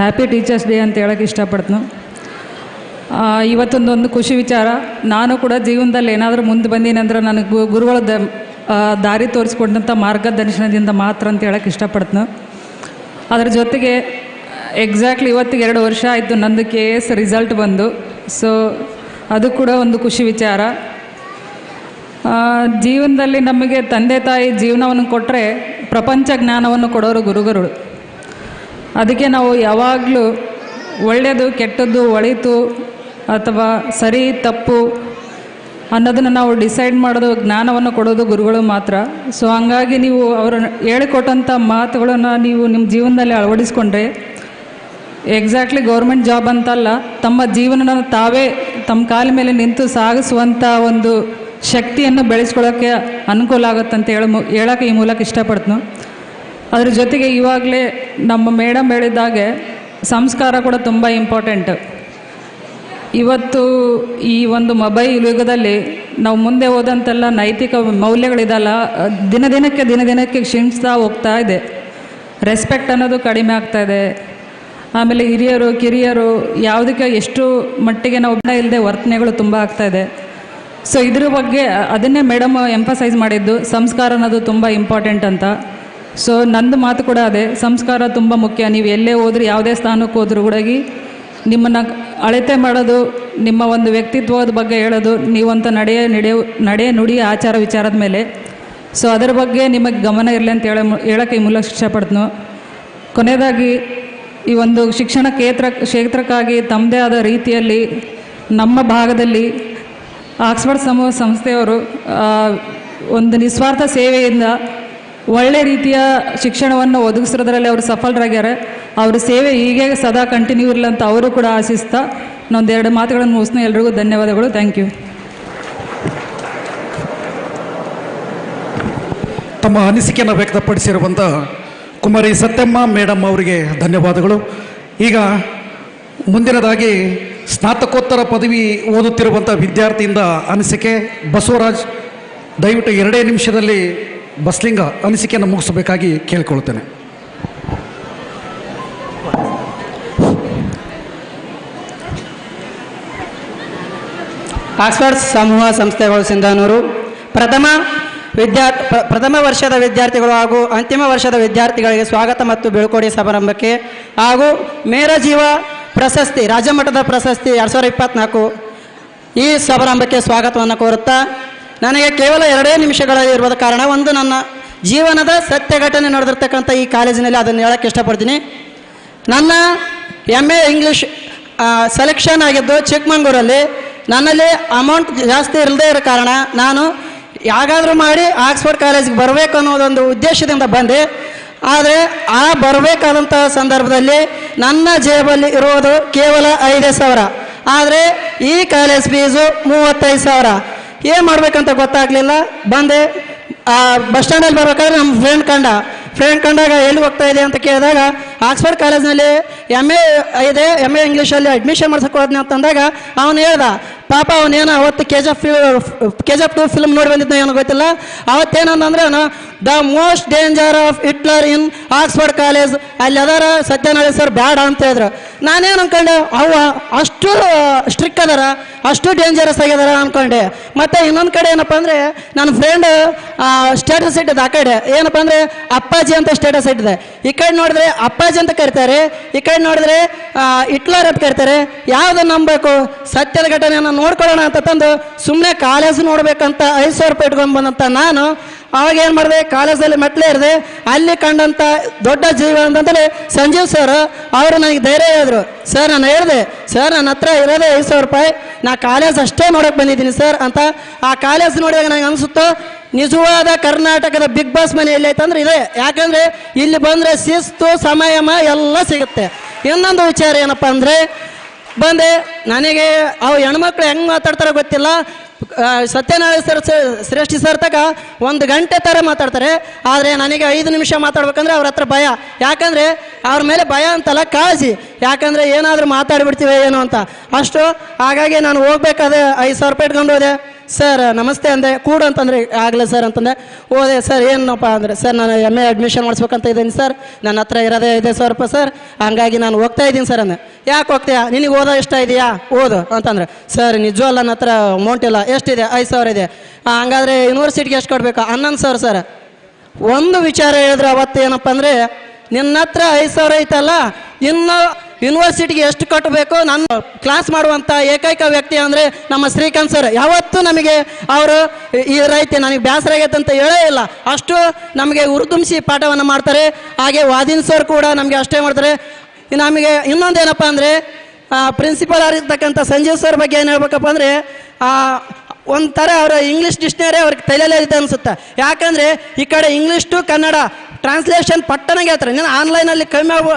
Happy teachers day ಅಂತ ಹೇಳೋಕ್ಕೆ ಇಷ್ಟಪಡ್ತೀನಿ. ಆ, ಇವತ್ತೊಂದೊಂದು ಖುಷಿ ವಿಚಾರ. ನಾನು ಕೂಡ ಜೀವನದಲ್ಲಿ ಏನಾದರೂ ಮುಂದೆ ಬಂದಿನಂದ್ರೆ ನನಗೆ ಗು- ಗುರುಗಳ ದ ದಾರಿ ತೋರಿಸ್ಕೊಂಡಂಥ ಮಾರ್ಗದರ್ಶನದಿಂದ ಮಾತ್ರ ಅಂತ ಹೇಳೋಕ್ಕೆ ಇಷ್ಟಪಡ್ತೀನಿ. ಅದರ ಜೊತೆಗೆ ಎಕ್ಸಾಕ್ಟ್ಲಿ ಇವತ್ತಿಗೆ ಎರಡು ವರ್ಷ ಆಯಿತು ನಂದು ಕೆ ಎಸ್ ರಿಸಲ್ಟ್ ಬಂದು. ಸೊ ಅದು ಕೂಡ ಒಂದು ಖುಷಿ ವಿಚಾರ. ಜೀವನದಲ್ಲಿ ನಮಗೆ ತಂದೆ ತಾಯಿ ಜೀವನವನ್ನು ಕೊಟ್ಟರೆ ಪ್ರಪಂಚ ಜ್ಞಾನವನ್ನು ಕೊಡೋರು ಗುರುಗಳು. ಅದಕ್ಕೆ ನಾವು ಯಾವಾಗಲೂ ಒಳ್ಳೆಯದು, ಕೆಟ್ಟದ್ದು, ಒಳಿತು ಅಥವಾ ಸರಿ, ತಪ್ಪು ಅನ್ನೋದನ್ನು ನಾವು ಡಿಸೈಡ್ ಮಾಡೋದು, ಜ್ಞಾನವನ್ನು ಕೊಡೋದು ಗುರುಗಳು ಮಾತ್ರ. ಸೊ ಹಂಗಾಗಿ ನೀವು ಅವರು ಹೇಳಿಕೊಟ್ಟಂಥ ಮಾತುಗಳನ್ನು ನೀವು ನಿಮ್ಮ ಜೀವನದಲ್ಲಿ ಅಳವಡಿಸ್ಕೊಂಡ್ರೆ ಎಕ್ಸಾಕ್ಟ್ಲಿ ಗೌರ್ಮೆಂಟ್ ಜಾಬ್ ಅಂತಲ್ಲ, ತಮ್ಮ ಜೀವನನ ತಾವೇ ತಮ್ಮ ಕಾಲ ಮೇಲೆ ನಿಂತು ಸಾಗಿಸುವಂಥ ಒಂದು ಶಕ್ತಿಯನ್ನು ಬೆಳೆಸ್ಕೊಳ್ಳೋಕ್ಕೆ ಅನುಕೂಲ ಆಗುತ್ತಂತ ಹೇಳ ಹೇಳೋಕ್ಕೆ ಈ ಮೂಲಕ ಇಷ್ಟಪಡ್ತೀನಿ. ಅದ್ರ ಜೊತೆಗೆ ಇವಾಗಲೇ ನಮ್ಮ ಮೇಡಮ್ ಹೇಳಿದಾಗೆ ಸಂಸ್ಕಾರ ಕೂಡ ತುಂಬ ಇಂಪಾರ್ಟೆಂಟ್ ಇವತ್ತು ಈ ಒಂದು ಮೊಬೈಲ್ ಯುಗದಲ್ಲಿ ನಾವು ಮುಂದೆ ಹೋದಂತೆಲ್ಲ ನೈತಿಕ ಮೌಲ್ಯಗಳಿದಲ್ಲ, ದಿನ ದಿನಕ್ಕೆ ದಿನ ದಿನಕ್ಕೆ ಕ್ಷೀಣಿಸ್ತಾ ಹೋಗ್ತಾ ಇದೆ. ರೆಸ್ಪೆಕ್ಟ್ ಅನ್ನೋದು ಕಡಿಮೆ ಆಗ್ತಾ ಇದೆ. ಆಮೇಲೆ ಹಿರಿಯರು, ಕಿರಿಯರು ಯಾವುದಕ್ಕೆ ಎಷ್ಟು ಮಟ್ಟಿಗೆ ನಾವು ಇಲ್ಲದೆ ವರ್ತನೆಗಳು ತುಂಬ ಇದೆ. ಸೊ ಇದ್ರ ಬಗ್ಗೆ ಅದನ್ನೇ ಮೇಡಮ್ ಎಂಫಸೈಸ್ ಮಾಡಿದ್ದು, ಸಂಸ್ಕಾರ ಅನ್ನೋದು ತುಂಬ ಇಂಪಾರ್ಟೆಂಟ್ ಅಂತ. ಸೊ ನಂದು ಮಾತು ಕೂಡ ಅದೇ. ಸಂಸ್ಕಾರ ತುಂಬ ಮುಖ್ಯ. ನೀವು ಎಲ್ಲೇ ಹೋದ್ರೂ, ಯಾವುದೇ ಸ್ಥಾನಕ್ಕೆ ಹೋದ್ರೂ ಕೂಡ ನಿಮ್ಮನ್ನು ಅಳತೆ ಮಾಡೋದು, ನಿಮ್ಮ ಒಂದು ವ್ಯಕ್ತಿತ್ವದ ಬಗ್ಗೆ ಹೇಳೋದು, ನೀವಂತ ನಡೆಯ ನಡೆಯ ನಡೆ ನುಡಿ ಆಚಾರ ವಿಚಾರದ ಮೇಲೆ. ಸೊ ಅದರ ಬಗ್ಗೆ ನಿಮಗೆ ಗಮನ ಇರಲಿ ಅಂತ ಹೇಳ, ಹೇಳೋಕ್ಕೆ ಈ ಮೂಲಕ ಇಷ್ಟಪಡ್ತನು. ಕೊನೆಯದಾಗಿ, ಈ ಒಂದು ಶಿಕ್ಷಣ ಕ್ಷೇತ್ರ, ಕ್ಷೇತ್ರಕ್ಕಾಗಿ ತಮ್ಮದೇ ಆದ ರೀತಿಯಲ್ಲಿ ನಮ್ಮ ಭಾಗದಲ್ಲಿ ಆಕ್ಸ್ಫರ್ಡ್ ಸಮೂಹ ಸಂಸ್ಥೆಯವರು ಒಂದು ನಿಸ್ವಾರ್ಥ ಸೇವೆಯಿಂದ ಒಳ್ಳೆ ರೀತಿಯ ಶಿಕ್ಷಣವನ್ನು ಒದಗಿಸೋದ್ರಲ್ಲಿ ಅವರು ಸಫಲರಾಗ್ಯಾರ. ಅವ್ರ ಸೇವೆ ಹೀಗೆ ಸದಾ ಕಂಟಿನ್ಯೂ ಇರಲಿ ಅಂತ ಅವರು ಕೂಡ ಆಶಿಸ್ತಾ ನಾನೊಂದೆರಡು ಮಾತುಗಳನ್ನು ಮುಗಿಸ್ನ ಎಲ್ರಿಗೂ ಧನ್ಯವಾದಗಳು. ಥ್ಯಾಂಕ್ ಯು ತಮ್ಮ ಅನಿಸಿಕೆಯನ್ನು ವ್ಯಕ್ತಪಡಿಸಿರುವಂಥ ಕುಮಾರಿ ಸತ್ಯಮ್ಮ ಮೇಡಮ್ ಅವರಿಗೆ ಧನ್ಯವಾದಗಳು. ಈಗ ಮುಂದಿನದಾಗಿ ಸ್ನಾತಕೋತ್ತರ ಪದವಿ ಓದುತ್ತಿರುವಂಥ ವಿದ್ಯಾರ್ಥಿಯಿಂದ ಅನಿಸಿಕೆ ಬಸವರಾಜ್, ದಯವಿಟ್ಟು ಎರಡೇ ನಿಮಿಷದಲ್ಲಿ ಬಸ್ಲಿಂಗ ಅನಿಸಿಕೆಯನ್ನು ಮುಗಿಸಬೇಕಾಗಿ ಕೇಳಿಕೊಳ್ಳುತ್ತೇನೆ. ಆಕ್ಸ್ಫರ್ಡ್ ಸಮೂಹ ಸಂಸ್ಥೆಗಳು ಸಿಂಧಾನೂರು ಪ್ರಥಮ ವಿದ್ಯಾ ಪ್ರಥಮ ವರ್ಷದ ವಿದ್ಯಾರ್ಥಿಗಳು ಹಾಗೂ ಅಂತಿಮ ವರ್ಷದ ವಿದ್ಯಾರ್ಥಿಗಳಿಗೆ ಸ್ವಾಗತ ಮತ್ತು ಬೀಳ್ಕೊಡಿ ಸಮಾರಂಭಕ್ಕೆ ಹಾಗೂ ಮೇರ ಜೀವ ಪ್ರಶಸ್ತಿ ರಾಜ್ಯಮಟ್ಟದ ಪ್ರಶಸ್ತಿ ಎರಡು ಸಾವಿರದ ಇಪ್ಪತ್ತ್ನಾಲ್ಕು ಈ ಸಮಾರಂಭಕ್ಕೆ ಸ್ವಾಗತವನ್ನು ಕೋರುತ್ತಾ ನನಗೆ ಕೇವಲ ಎರಡೇ ನಿಮಿಷಗಳ ಇರುವ ಕಾರಣ ಒಂದು ನನ್ನ ಜೀವನದ ಸತ್ಯ ಘಟನೆ ನಡೆದಿರ್ತಕ್ಕಂಥ ಈ ಕಾಲೇಜಿನಲ್ಲಿ ಅದನ್ನು ಹೇಳೋಕ್ಕೆ ಇಷ್ಟಪಡ್ತೀನಿ. ನನ್ನ ಎಂ ಎ ಇಂಗ್ಲೀಷ್ ಸೆಲೆಕ್ಷನ್ ಆಗಿದ್ದು ಚಿಕ್ಕಮಂಗ್ಳೂರಲ್ಲಿ. ನನ್ನಲ್ಲಿ ಅಮೌಂಟ್ ಜಾಸ್ತಿ ಇಲ್ಲದೆ ಇರೋ ಕಾರಣ ನಾನು ಯಾಗಾದರೂ ಮಾಡಿ ಆಕ್ಸ್ಫರ್ಡ್ ಕಾಲೇಜಿಗೆ ಬರಬೇಕು ಅನ್ನೋದೊಂದು ಉದ್ದೇಶದಿಂದ ಬಂದೆ. ಆದರೆ ಆ ಬರಬೇಕಾದಂಥ ಸಂದರ್ಭದಲ್ಲಿ ನನ್ನ ಜೇಬಲ್ಲಿ ಇರೋದು ಕೇವಲ ಐದೇ ಸಾವಿರ. ಆದರೆ ಈ ಕಾಲೇಜ್ ಫೀಸು ಮೂವತ್ತೈದು ಸಾವಿರ. ಏನು ಮಾಡ್ಬೇಕಂತ ಗೊತ್ತಾಗಲಿಲ್ಲ. ಬಂದೆ. ಆ, ಬಸ್ ಸ್ಟ್ಯಾಂಡಲ್ಲಿ ಬರ್ಬೇಕಾದ್ರೆ ನಮ್ಮ ಫ್ರೆಂಡ್ ಕಂಡ. ಫ್ರೆಂಡ್ ಕಂಡಾಗ ಎಲ್ಲಿ ಹೋಗ್ತಾ ಇದೆ ಅಂತ ಕೇಳಿದಾಗ ಆಕ್ಸ್ಫರ್ಡ್ ಕಾಲೇಜ್ನಲ್ಲಿ ಎಂ ಎ ಇದೆ. ಎಂ ಎ ಇಂಗ್ಲೀಷಲ್ಲಿ ಅಡ್ಮಿಷನ್ ಮಾಡ್ಸಕ್ಕೆ ಹೋದ್ನಿ ಅಂತಂದಾಗ ಅವನು ಹೇಳ್ದ ಪಾಪ ಅವನೇನೋ ಅವತ್ತು K G F K G F two film ನೋಡಿ ಬಂದಿದ್ದ ಏನೋ ಗೊತ್ತಿಲ್ಲ. ಅವತ್ತೇನಂದ್ರೆ the most danger of Hitler in Oxford college ಅಲ್ಲಿ ಅದಾರ ಸತ್ಯನಾರಾಯಣ ಸರ್ ಬ್ಯಾಡ ಅಂತ ಹೇಳಿದ್ರು. ನಾನೇನು ಅನ್ಕೊಂಡೆ ಅವ ಅಷ್ಟು ಸ್ಟ್ರಿಕ್ ಅದಾರ, ಅಷ್ಟು ಡೇಂಜರಸ್ ಆಗ್ಯದಾರ ಅನ್ಕೊಂಡೆ. ಮತ್ತೆ ಇನ್ನೊಂದು ಕಡೆ ಏನಪ್ಪ ಅಂದ್ರೆ ನನ್ನ ಫ್ರೆಂಡ್ ಸ್ಟೇಟಸ್ ಇಟ್ಟಿದೆ ಆ ಕಡೆ. ಏನಪ್ಪ ಅಂದ್ರೆ, ಅಪ್ಪಾಜಿ ಅಂತ ಸ್ಟೇಟಸ್ ಇಟ್ಟಿದೆ. ಈ ಕಡೆ ನೋಡಿದ್ರೆ ಅಪ್ಪಾಜಿ ಅಂತ ಕರಿತಾರೆ, ಈ ಕಡೆ ನೋಡಿದ್ರೆ ಹಿಟ್ಲರ್ ಅಂತ ಕರಿತಾರೆ. ಯಾವ್ದು ನಂಬಬೇಕು? ಸತ್ಯದ ಘಟನೆಯನ್ನು ನೋಡ್ಕೊಳ್ಳೋಣ ಅಂತ ತಂದು ಸುಮ್ಮನೆ ಕಾಲೇಜ್ ನೋಡ್ಬೇಕಂತ ಐದು ಸಾವಿರ ರೂಪಾಯಿ ಇಟ್ಕೊಂಡು ಬಂದಂತ ನಾನು ಅವಾಗ ಏನು ಮಾಡಿದೆ? ಕಾಲೇಜಲ್ಲಿ ಮೆಟ್ಲೇ ಇರದೆ, ಅಲ್ಲಿ ಕಂಡಂಥ ದೊಡ್ಡ ಜೀವ ಅಂತಂದರೆ ಸಂಜೀವ್ ಸರ್, ಅವರು ನನಗೆ ಧೈರ್ಯ ಹೇಳಿದ್ರು. ಸರ್, ನಾನು ಹೇಳಿದೆ, ಸರ್, ನನ್ನ ಹತ್ರ ಇರೋದೇ ಐದು ಸಾವಿರ ರೂಪಾಯಿ, ನಾ ಕಾಲೇಜ್ ಅಷ್ಟೇ ನೋಡೋಕೆ ಬಂದಿದ್ದೀನಿ ಸರ್ ಅಂತ ಆ ಕಾಲೇಜ್ ನೋಡಿದಾಗ ನನಗೆ ಅನಿಸುತ್ತೋ, ನಿಜವಾದ ಕರ್ನಾಟಕದ ಬಿಗ್ ಬಾಸ್ ಮನೆ ಎಲ್ಲಿ ಐತಂದ್ರೆ ಇದೆ. ಯಾಕಂದರೆ ಇಲ್ಲಿ ಬಂದರೆ ಶಿಸ್ತು, ಸಮಯಮ ಎಲ್ಲ ಸಿಗುತ್ತೆ. ಇನ್ನೊಂದು ವಿಚಾರ ಏನಪ್ಪ ಅಂದರೆ ಬಂದೆ ನನಗೆ ಅವು ಹೆಣ್ಮಕ್ಳು ಹೆಂಗೆ ಮಾತಾಡ್ತಾರೋ ಗೊತ್ತಿಲ್ಲ. ಸತ್ಯನಾರಾಯಣ ಸರ್ ಶ್ರೇಷ್ಠಿ ಸರ್ ತಕ ಒಂದು ಗಂಟೆ ಥರ ಮಾತಾಡ್ತಾರೆ. ಆದರೆ ನನಗೆ ಐದು ನಿಮಿಷ ಮಾತಾಡ್ಬೇಕಂದ್ರೆ ಅವ್ರ ಹತ್ರ ಭಯ. ಯಾಕಂದರೆ ಅವ್ರ ಮೇಲೆ ಭಯ ಅಂತಲ್ಲ ಕಾಳಜಿ. ಯಾಕಂದರೆ ಏನಾದರೂ ಮಾತಾಡಿಬಿಡ್ತೀವಿ ಏನೋ ಅಂತ. ಅಷ್ಟು ಹಾಗಾಗಿ ನಾನು ಹೋಗ್ಬೇಕಾದ್ರೆ ಐದು ಸಾವಿರ ರೂಪಾಯಿ ಇಟ್ಕೊಂಡು ಹೋದೆ. ಸರ್, ನಮಸ್ತೆ ಅಂದೆ. ಕೂಡು ಅಂತಂದರೆ, ಆಗಲೇ ಸರ್ ಅಂತಂದೆ. ಹೋದೆ, ಸರ್, ಏನಪ್ಪ ಅಂದರೆ, ಸರ್, ನಾನು ಎಂ ಎ ಅಡ್ಮಿಷನ್ ಮಾಡಿಸ್ಬೇಕಂತ ಇದ್ದೀನಿ, ಸರ್. ನನ್ನ ಹತ್ರ ಇರೋದೇ ಇದೆ ಸಾವಿರ ರೂಪಾಯಿ, ಸರ್. ಹಂಗಾಗಿ ನಾನು ಹೋಗ್ತಾ ಇದ್ದೀನಿ, ಸರ್ ಅಂದೆ. ಯಾಕೆ ಹೋಗ್ತೀಯಾ? ನಿನಗೆ ಓದೋ ಇಷ್ಟ ಇದೆಯಾ? ಓದು ಅಂತಂದರೆ, ಸರ್, ನಿಜವಲ್ಲ ನನ್ನ ಹತ್ರ ಅಮೌಂಟ್ ಇಲ್ಲ. ಎಷ್ಟಿದೆ ಐದು ಸಾವಿರ ಇದೆ. "ಆ, ಹಂಗಾದ್ರೆ ಯೂನಿವರ್ಸಿಟಿಗೆ ಎಷ್ಟು ಕೊಡಬೇಕು? ಹನ್ನೊಂದು ಸಾವಿರ ಸರ್. ಒಂದು ವಿಚಾರ ಹೇಳಿದ್ರೆ ಅವತ್ತು ಏನಪ್ಪ ಅಂದರೆ ನಿನ್ನ ಹತ್ರ ಐದು ಸಾವಿರ ಐತಲ್ಲ ಇನ್ನು ಯೂನಿವರ್ಸಿಟಿಗೆ ಎಷ್ಟು ಕಟ್ಟಬೇಕು ನನ್ನ ಕ್ಲಾಸ್ ಮಾಡುವಂಥ ಏಕೈಕ ವ್ಯಕ್ತಿ ಅಂದರೆ ನಮ್ಮ ಶ್ರೀಕಾಂತ್ ಸರ್. ಯಾವತ್ತೂ ನಮಗೆ ಅವರು ಈ ರೈತ ನನಗೆ ಬೇಸರ ಆಗೈತೆ ಅಂತ ಹೇಳೇ ಇಲ್ಲ. ಅಷ್ಟು ನಮಗೆ ಉರ್ದುಂಬಿಸಿ ಪಾಠವನ್ನು ಮಾಡ್ತಾರೆ. ಹಾಗೆ ವಾದಿನ್ ಸರ್ ಕೂಡ ನಮಗೆ ಅಷ್ಟೇ ಮಾಡ್ತಾರೆ. ನಮಗೆ ಇನ್ನೊಂದೇನಪ್ಪ ಅಂದರೆ ಪ್ರಿನ್ಸಿಪಲ್ ಆಗಿರ್ತಕ್ಕಂಥ ಸಂಜೀವ್ ಸರ್ ಬಗ್ಗೆ ಏನು ಹೇಳ್ಬೇಕಪ್ಪ ಅಂದರೆ ಒಂಥರ ಅವರ ಇಂಗ್ಲೀಷ್ ಡಿಕ್ಷನರಿ ಅವ್ರಿಗೆ ತಲೆಯಲ್ಲೇ ಇದೆ ಅನ್ಸುತ್ತೆ. ಯಾಕಂದರೆ ಈ ಕಡೆ ಇಂಗ್ಲೀಷ್ ಟು ಕನ್ನಡ ಟ್ರಾನ್ಸ್ಲೇಷನ್ ಪಟ್ಟನಾಗೆ ಹೇಳ್ತಾರೆ. ನೀನು ಆನ್ಲೈನಲ್ಲಿ ಕಮ್ಮಿ ಆಗ್ಬೋ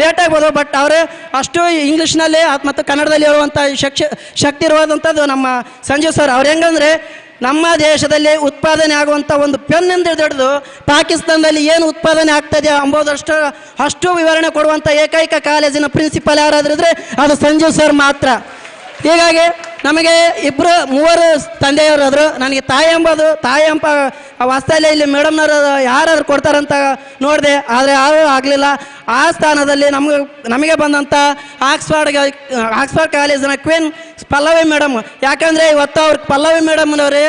ಲೇಟ್ ಆಗ್ಬೋದು ಬಟ್ ಅವರೇ ಅಷ್ಟು ಇಂಗ್ಲೀಷ್ನಲ್ಲಿ ಮತ್ತು ಕನ್ನಡದಲ್ಲಿ ಇರುವಂಥ ಶಕ್ತಿ ಶಕ್ತಿ ಇರುವಂಥದ್ದು ನಮ್ಮ ಸಂಜೀವ್ ಸರ್. ಅವ್ರು ಹೆಂಗಂದ್ರೆ ನಮ್ಮ ದೇಶದಲ್ಲಿ ಉತ್ಪಾದನೆ ಆಗುವಂಥ ಒಂದು ಪೆನ್ನಿಂದ ಹಿಡಿದು ಪಾಕಿಸ್ತಾನದಲ್ಲಿ ಏನು ಉತ್ಪಾದನೆ ಆಗ್ತದೆ ಅಂಬೋದಷ್ಟು ಅಷ್ಟು ವಿವರಣೆ ಕೊಡುವಂಥ ಏಕೈಕ ಕಾಲೇಜಿನ ಪ್ರಿನ್ಸಿಪಲ್ ಯಾರಾದ್ರೂ ಇದ್ರೆ ಅದು ಸಂಜೀವ್ ಸರ್ ಮಾತ್ರ. ಹೀಗಾಗಿ ನಮಗೆ ಇಬ್ಬರು ಮೂವರು ತಂದೆಯವರಾದರು, ನನಗೆ ತಾಯಿ ಎಂಬುದು, ತಾಯಿ ಎಂಬ ವಾಸ್ತವ್ಯ ಇಲ್ಲಿ ಮೇಡಮ್ನವರು ಯಾರಾದ್ರು ಕೊಡ್ತಾರಂತ ನೋಡಿದೆ, ಆದರೆ ಯಾರೂ ಆಗಲಿಲ್ಲ. ಆ ಸ್ಥಾನದಲ್ಲಿ ನಮಗೆ ನಮಗೆ ಬಂದಂಥ ಆಕ್ಸ್ಫರ್ಡ್ ಆಕ್ಸ್ಫರ್ಡ್ ಕಾಲೇಜಿನ ಕ್ವೀನ್ ಪಲ್ಲವಿ ಮೇಡಮ್. ಯಾಕಂದರೆ ಇವತ್ತು ಅವ್ರ ಪಲ್ಲವಿ ಮೇಡಮ್ನವರೇ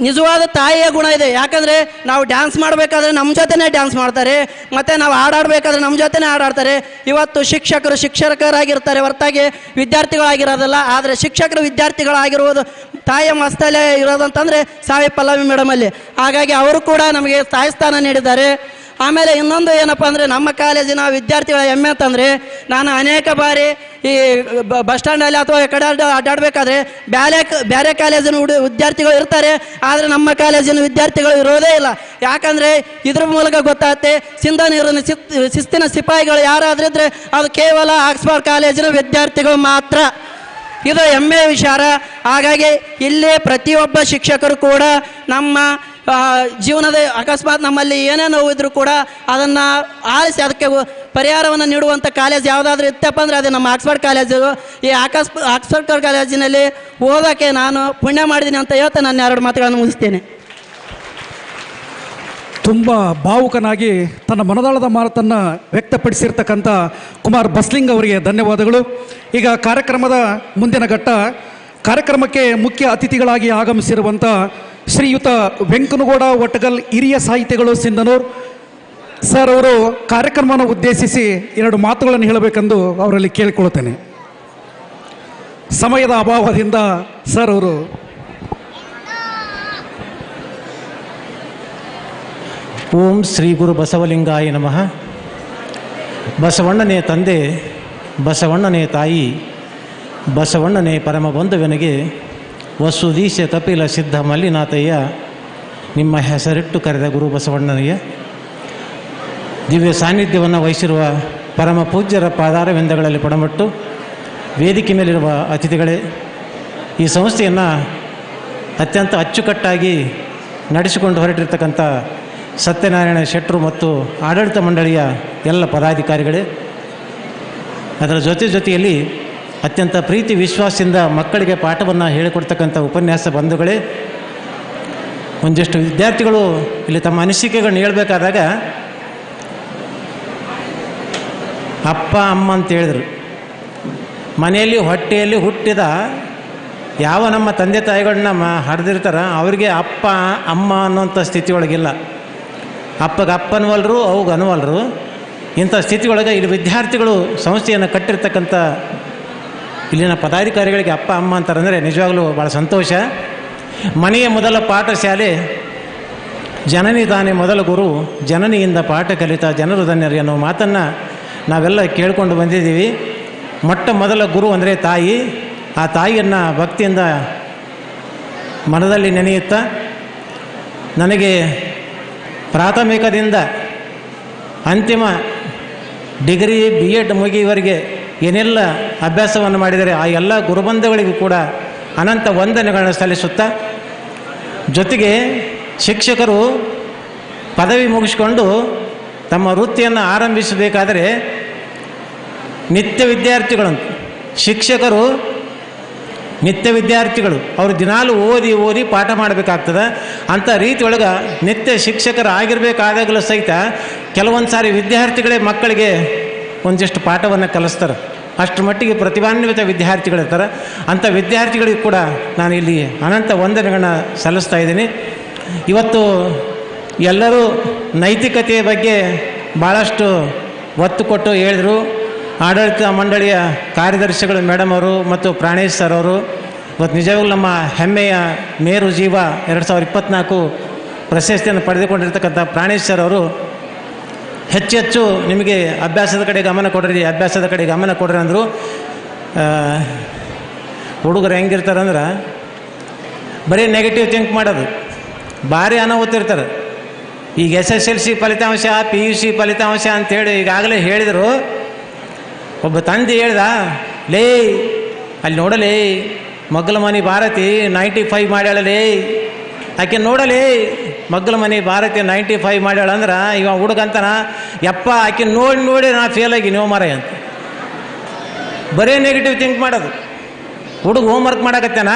ನಿಜವಾದ ತಾಯಿಯ ಗುಣ ಇದೆ. ಯಾಕಂದರೆ ನಾವು ಡ್ಯಾನ್ಸ್ ಮಾಡಬೇಕಾದ್ರೆ ನಮ್ಮ ಜೊತೆನೇ ಡ್ಯಾನ್ಸ್ ಮಾಡ್ತಾರೆ. ಮತ್ತು ನಾವು ಹಾಡಾಡಬೇಕಾದ್ರೆ ನಮ್ಮ ಜೊತೆನೇ ಹಾಡಾಡ್ತಾರೆ. ಇವತ್ತು ಶಿಕ್ಷಕರು ಶಿಕ್ಷಕರಾಗಿರ್ತಾರೆ. ಹೊರತಾಗಿ ವಿದ್ಯಾರ್ಥಿಗಳಾಗಿರೋದಲ್ಲ. ಆದರೆ ಶಿಕ್ಷಕರು ವಿದ್ಯಾರ್ಥಿಗಳಾಗಿರುವುದು ತಾಯಿಯ ಮಸ್ತಲೇ ಇರೋದಂತಂದರೆ ಸಾವಿ ಪಲ್ಲವಿ ಮೇಡಮಲ್ಲಿ ಹಾಗಾಗಿ ಅವರು ಕೂಡ ನಮಗೆ ತಾಯಿ ಸ್ಥಾನ ನೀಡಿದ್ದಾರೆ. ಆಮೇಲೆ ಇನ್ನೊಂದು ಏನಪ್ಪ ಅಂದರೆ ನಮ್ಮ ಕಾಲೇಜಿನ ವಿದ್ಯಾರ್ಥಿಗಳ ಹೆಮ್ಮೆ ಅಂತಂದರೆ ನಾನು ಅನೇಕ ಬಾರಿ ಈ ಬಸ್ ಸ್ಟ್ಯಾಂಡಲ್ಲಿ ಅಥವಾ ಕಡೆ ಅಡ್ಡ ಅಡ್ಡಾಡಬೇಕಾದ್ರೆ ಬೇರೆ ಬೇರೆ ಕಾಲೇಜಿನ ಹುಡು, ವಿದ್ಯಾರ್ಥಿಗಳು ಇರ್ತಾರೆ. ಆದರೆ ನಮ್ಮ ಕಾಲೇಜಿನ ವಿದ್ಯಾರ್ಥಿಗಳು ಇರೋದೇ ಇಲ್ಲ. ಯಾಕಂದರೆ ಇದ್ರ ಮೂಲಕ ಗೊತ್ತಾಗುತ್ತೆ, ಸಿಂಧ ನೀರಿನ ಸಿತ್ ಶಿಸ್ತಿನ ಸಿಪಾಯಿಗಳು ಯಾರಾದ್ರಿದ್ರೆ ಅದು ಕೇವಲ ಆಕ್ಸ್ಫರ್ಡ್ ಕಾಲೇಜಿನ ವಿದ್ಯಾರ್ಥಿಗಳು ಮಾತ್ರ. ಇದು ಹೆಮ್ಮೆಯ ವಿಚಾರ. ಹಾಗಾಗಿ ಇಲ್ಲೇ ಪ್ರತಿಯೊಬ್ಬ ಶಿಕ್ಷಕರು ಕೂಡ ನಮ್ಮ ಜೀವನದ ಅಕಸ್ಮಾತ್ ನಮ್ಮಲ್ಲಿ ಏನೇ ನೋವು ಇದ್ರೂ ಕೂಡ ಅದನ್ನು ಆಲಿಸಿ ಅದಕ್ಕೆ ಪರಿಹಾರವನ್ನು ನೀಡುವಂಥ ಕಾಲೇಜ್ ಯಾವುದಾದ್ರೂ ಇತ್ತಪ್ಪ ಅಂದರೆ ಅದು ನಮ್ಮ ಆಕ್ಸ್ಫರ್ಡ್ ಕಾಲೇಜು. ಈ ಆಕಸ್ ಆಕ್ಸ್ಫರ್ಡ್ ಕಾಲೇಜಿನಲ್ಲಿ ಓದೋಕ್ಕೆ ನಾನು ಪುಣ್ಯ ಮಾಡಿದ್ದೀನಿ ಅಂತ ಹೇಳ್ತಾ ನಾನು ಎರಡು ಮಾತುಗಳನ್ನು ಮುಗಿಸ್ತೇನೆ. ತುಂಬ ಭಾವುಕನಾಗಿ ತನ್ನ ಮನದಾಳದ ಮಾತನ್ನು ವ್ಯಕ್ತಪಡಿಸಿರ್ತಕ್ಕಂಥ ಕುಮಾರ್ ಬಸ್ಲಿಂಗ್ ಅವರಿಗೆ ಧನ್ಯವಾದಗಳು. ಈಗ ಕಾರ್ಯಕ್ರಮದ ಮುಂದಿನ ಘಟ್ಟ ಕಾರ್ಯಕ್ರಮಕ್ಕೆ ಮುಖ್ಯ ಅತಿಥಿಗಳಾಗಿ ಆಗಮಿಸಿರುವಂಥ ಶ್ರೀಯುತ ವೆಂಕನಗೌಡ ಒಟ್ಟಗಲ್ ಹಿರಿಯ ಸಾಹಿತಿಗಳು ಸಿಂಧನೂರ್ ಸರ್ ಅವರು ಕಾರ್ಯಕ್ರಮವನ್ನು ಉದ್ದೇಶಿಸಿ ಎರಡು ಮಾತುಗಳನ್ನು ಹೇಳಬೇಕೆಂದು ಅವರಲ್ಲಿ ಕೇಳಿಕೊಳ್ಳುತ್ತೇನೆ. ಸಮಯದ ಅಭಾವದಿಂದ ಸರ್ ಅವರು ಓಂ ಶ್ರೀ ಗುರು ಬಸವಲಿಂಗಾಯ ನಮಃ. ಬಸವಣ್ಣನೇ ತಂದೆ, ಬಸವಣ್ಣನೇ ತಾಯಿ, ಬಸವಣ್ಣನೇ ಪರಮ ಬಂಧುವನಿಗೆ ವಸುದೀಶ ತಪಿಲ ಸಿದ್ಧ ಮಲ್ಲಿನಾಥಯ್ಯ, ನಿಮ್ಮ ಹೆಸರಿಟ್ಟು ಕರೆದ ಗುರು ಬಸವಣ್ಣನಿಗೆ ದಿವ್ಯ ಸಾನ್ನಿಧ್ಯವನ್ನು ವಹಿಸಿರುವ ಪರಮ ಪೂಜ್ಯರ ಪಾದಾರವೆಂದಗಳಲ್ಲಿ ಪಡಮಟ್ಟು ವೇದಿಕೆ ಮೇಲಿರುವ ಅತಿಥಿಗಳೇ, ಈ ಸಂಸ್ಥೆಯನ್ನು ಅತ್ಯಂತ ಅಚ್ಚುಕಟ್ಟಾಗಿ ನಡೆಸಿಕೊಂಡು ಹೊರಟಿರ್ತಕ್ಕಂಥ ಸತ್ಯನಾರಾಯಣ ಶೆಟ್ಟರು ಮತ್ತು ಆಡಳಿತ ಮಂಡಳಿಯ ಎಲ್ಲ ಪದಾಧಿಕಾರಿಗಳೇ, ಅದರ ಜೊತೆ ಜೊತೆಯಲ್ಲಿ ಅತ್ಯಂತ ಪ್ರೀತಿ ವಿಶ್ವಾಸದಿಂದ ಮಕ್ಕಳಿಗೆ ಪಾಠವನ್ನು ಹೇಳಿಕೊಡ್ತಕ್ಕಂಥ ಉಪನ್ಯಾಸ ಬಂಧುಗಳೇ, ಒಂದಿಷ್ಟು ವಿದ್ಯಾರ್ಥಿಗಳು ಇಲ್ಲಿ ತಮ್ಮ ಅನಿಸಿಕೆಗಳನ್ನ ಹೇಳಬೇಕಾದಾಗ, ಅಪ್ಪ, ಅಮ್ಮ ಅಂತ ಹೇಳಿದರು. ಮನೆಯಲ್ಲಿ, ಹೊಟ್ಟೆಯಲ್ಲಿ ಹುಟ್ಟಿದ ಯಾವ ನಮ್ಮ ತಂದೆ ತಾಯಿಗಳನ್ನ ಮ ಹಡ್ದಿರ್ತಾರ ಅವರಿಗೆ ಅಪ್ಪ, ಅಮ್ಮ ಅನ್ನೋಂಥ ಸ್ಥಿತಿ ಒಳಗಿಲ್ಲ ಅಪ್ಪಗೆ ಅಪ್ಪ ಅನ್ವಲ್ರು ಅವಾಗ ಅನ್ವಲ್ರು. ಇಂಥ ಸ್ಥಿತಿ ಒಳಗೆ ಇಲ್ಲಿ ವಿದ್ಯಾರ್ಥಿಗಳು ಸಂಸ್ಥೆಯನ್ನು ಕಟ್ಟಿರ್ತಕ್ಕಂಥ ಇಲ್ಲಿನ ಪದಾಧಿಕಾರಿಗಳಿಗೆ ಅಪ್ಪ, ಅಮ್ಮ ಅಂತಾರಂದರೆ ನಿಜವಾಗಲೂ ಭಾಳ ಸಂತೋಷ. ಮನೆಯ ಮೊದಲ ಪಾಠಶಾಲೆ ಜನನಿ ತಾನೇ ಮೊದಲ ಗುರು, ಜನನಿಯಿಂದ ಪಾಠ ಕಲಿತ ಜನರು ಧನ್ಯರು ಅನ್ನೋ ಮಾತನ್ನು ನಾವೆಲ್ಲ ಕೇಳಿಕೊಂಡು ಬಂದಿದ್ದೀವಿ. ಮೊಟ್ಟ ಮೊದಲ ಗುರು ಅಂದರೆ ತಾಯಿ. ಆ ತಾಯಿಯನ್ನು ಭಕ್ತಿಯಿಂದ ಮನದಲ್ಲಿ ನೆನೆಯುತ್ತಾ ನನಗೆ ಪ್ರಾಥಮಿಕದಿಂದ ಅಂತಿಮ ಡಿಗ್ರಿ ಬಿ ಎಡ್ ಮುಗಿಯುವವರೆಗೆ ಏನೆಲ್ಲ ಅಭ್ಯಾಸವನ್ನು ಮಾಡಿದರೆ ಆ ಎಲ್ಲ ಗುರುಬಂಧಗಳಿಗೂ ಕೂಡ ಅನಂತ ವಂದನೆಗಳನ್ನು ಸಲ್ಲಿಸುತ್ತಾ, ಜೊತೆಗೆ ಶಿಕ್ಷಕರು ಪದವಿ ಮುಗಿಸಿಕೊಂಡು ತಮ್ಮ ವೃತ್ತಿಯನ್ನು ಆರಂಭಿಸಬೇಕಾದರೆ ನಿತ್ಯ ವಿದ್ಯಾರ್ಥಿಗಳಂತ. ಶಿಕ್ಷಕರು, ನಿತ್ಯ ವಿದ್ಯಾರ್ಥಿಗಳು, ಅವರು ದಿನಾಲು ಓದಿ ಓದಿ ಪಾಠ ಮಾಡಬೇಕಾಗ್ತದೆ. ಅಂಥ ರೀತಿಯೊಳಗೆ ನಿತ್ಯ ಶಿಕ್ಷಕರು ಆಗಿರಬೇಕಾದಾಗಲೂ ಸಹಿತ ಕೆಲವೊಂದು ಸಾರಿ ವಿದ್ಯಾರ್ಥಿಗಳೇ ಮಕ್ಕಳಿಗೆ ಒಂದಿಷ್ಟು ಪಾಠವನ್ನು ಕಲಿಸ್ತಾರೆ. ಅಷ್ಟರ ಮಟ್ಟಿಗೆ ಪ್ರತಿಭಾನ್ವಿತ ವಿದ್ಯಾರ್ಥಿಗಳಿರ್ತಾರೆ ಅಂಥ ವಿದ್ಯಾರ್ಥಿಗಳಿಗೆ ಕೂಡ ನಾನು ಇಲ್ಲಿ ಅನಂತ ವಂದನೆಗಳನ್ನ ಸಲ್ಲಿಸ್ತಾ ಇದ್ದೀನಿ. ಇವತ್ತು ಎಲ್ಲರೂ ನೈತಿಕತೆಯ ಬಗ್ಗೆ ಭಾಳಷ್ಟು ಒತ್ತು ಕೊಟ್ಟು ಹೇಳಿದರು. ಆಡಳಿತ ಮಂಡಳಿಯ ಕಾರ್ಯದರ್ಶಿಗಳು ಮೇಡಮ್ ಅವರು ಮತ್ತು ಪ್ರಾಣೇಶ್ ಸರ್ ಅವರು. ಇವತ್ತು ನಿಜವಾಗ್ಲೂ ನಮ್ಮ ಹೆಮ್ಮೆಯ ಮೇರು ಜೀವ ಎರಡು ಸಾವಿರದ ಇಪ್ಪತ್ತ್ನಾಲ್ಕು ಪ್ರಶಸ್ತಿಯನ್ನು ಪಡೆದುಕೊಂಡಿರ್ತಕ್ಕಂಥ ಪ್ರಾಣೇಶ್ ಸರ್ ಅವರು ಹೆಚ್ಚು ಹೆಚ್ಚು ನಿಮಗೆ ಅಭ್ಯಾಸದ ಕಡೆ ಗಮನ ಕೊಡ್ರಿ, ಅಭ್ಯಾಸದ ಕಡೆ ಗಮನ ಕೊಡ್ರಿ ಅಂದರು ಹುಡುಗರು ಹೆಂಗಿರ್ತಾರಂದ್ರೆ ಬರೀ ನೆಗೆಟಿವ್ ಥಿಂಕ್ ಮಾಡೋದು. ಭಾರಿ ಅನಾಹುತ ಇರ್ತಾರೆ. ಈಗ ಎಸ್ ಎಸ್ ಎಲ್ ಸಿ ಫಲಿತಾಂಶ, ಪಿ ಯು ಸಿ ಫಲಿತಾಂಶ ಅಂತೇಳಿ ಈಗಾಗಲೇ ಹೇಳಿದರು. ಒಬ್ಬ ತಂದೆ ಹೇಳ್ದ, ಲೇ, ಅಲ್ಲಿ ನೋಡಲೇ ಮಗ್ಗಲ ಮನಿ ಭಾರತಿ ನೈಂಟಿ ಫೈವ್ ಮಾಡ್ಯಾಳಲೇ. ಆಕೆ ನೋಡಲೇ ಮಗ್ಗಲ ಮನೆ ಭಾರತೀಯ ನೈಂಟಿ ಫೈವ್ ಮಾಡ್ಯಾಳ ಅಂದ್ರೆ, ಇವ ಹುಡುಗಂತನ ಯಪ್ಪ, ಆಕೆ ನೋಡಿ ನೋಡಿ ನಾ ಫೇಲ್ ಆಗಿ, ನೀವು ಮಾರ ಅಂತ. ಬರೀ ನೆಗೆಟಿವ್ ಥಿಂಕ್ ಮಾಡೋದು. ಹುಡುಗ ಹೋಮ್ವರ್ಕ್ ಮಾಡಾಕತ್ತೇನ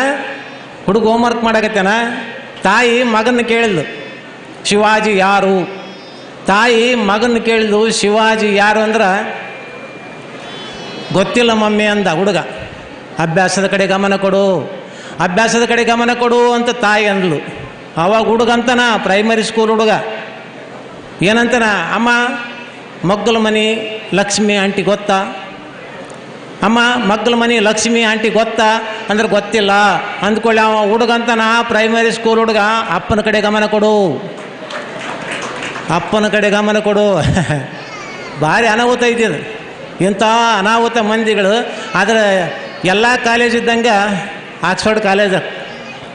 ಹುಡುಗ ಹೋಮ್ವರ್ಕ್ ಮಾಡಾಕತ್ತೇನ ತಾಯಿ ಮಗನ ಕೇಳಿದ್ಲು, ಶಿವಾಜಿ ಯಾರು? ತಾಯಿ ಮಗನ ಕೇಳಿದ್ಲು, ಶಿವಾಜಿ ಯಾರು? ಅಂದ್ರೆ, ಗೊತ್ತಿಲ್ಲ ಮಮ್ಮಿ ಅಂದ ಹುಡುಗ. ಅಭ್ಯಾಸದ ಕಡೆ ಗಮನ ಕೊಡು, ಅಭ್ಯಾಸದ ಕಡೆ ಗಮನ ಕೊಡು ಅಂತ ತಾಯಿ ಅಂದ್ಲು. ಅವಾಗ ಹುಡುಗಂತನ ಪ್ರೈಮರಿ ಸ್ಕೂಲ್ ಹುಡುಗ. ಏನಂತನ, ಅಮ್ಮ, ಮಗ್ಗಲ ಮನೆ, ಲಕ್ಷ್ಮಿ, ಆಂಟಿ ಗೊತ್ತಾ? ಅಮ್ಮ, ಮಗ್ಗಲ ಮನೆ, ಲಕ್ಷ್ಮಿ, ಆಂಟಿ ಗೊತ್ತಾ? ಅಂದ್ರೆ ಗೊತ್ತಿಲ್ಲ. ಅಂದ್ಕೊಳ್ಳಿ, ಅವ ಹುಡುಗಂತನ ಪ್ರೈಮರಿ ಸ್ಕೂಲ್ ಹುಡುಗ, ಅಪ್ಪನ ಕಡೆ ಗಮನ ಕೊಡು. ಅಪ್ಪನ ಕಡೆ ಗಮನ ಕೊಡು. ಭಾರಿ ಅನಾಹುತ ಇದ್ದಿದ್ದು. ಇಂಥ ಅನಾಹುತ ಮಂದಿಗಳು, ಆದರೆ ಎಲ್ಲ ಕಾಲೇಜ್ ಇದ್ದಂಗೆ ಆಕ್ಸ್ಫರ್ಡ್ ಕಾಲೇಜ್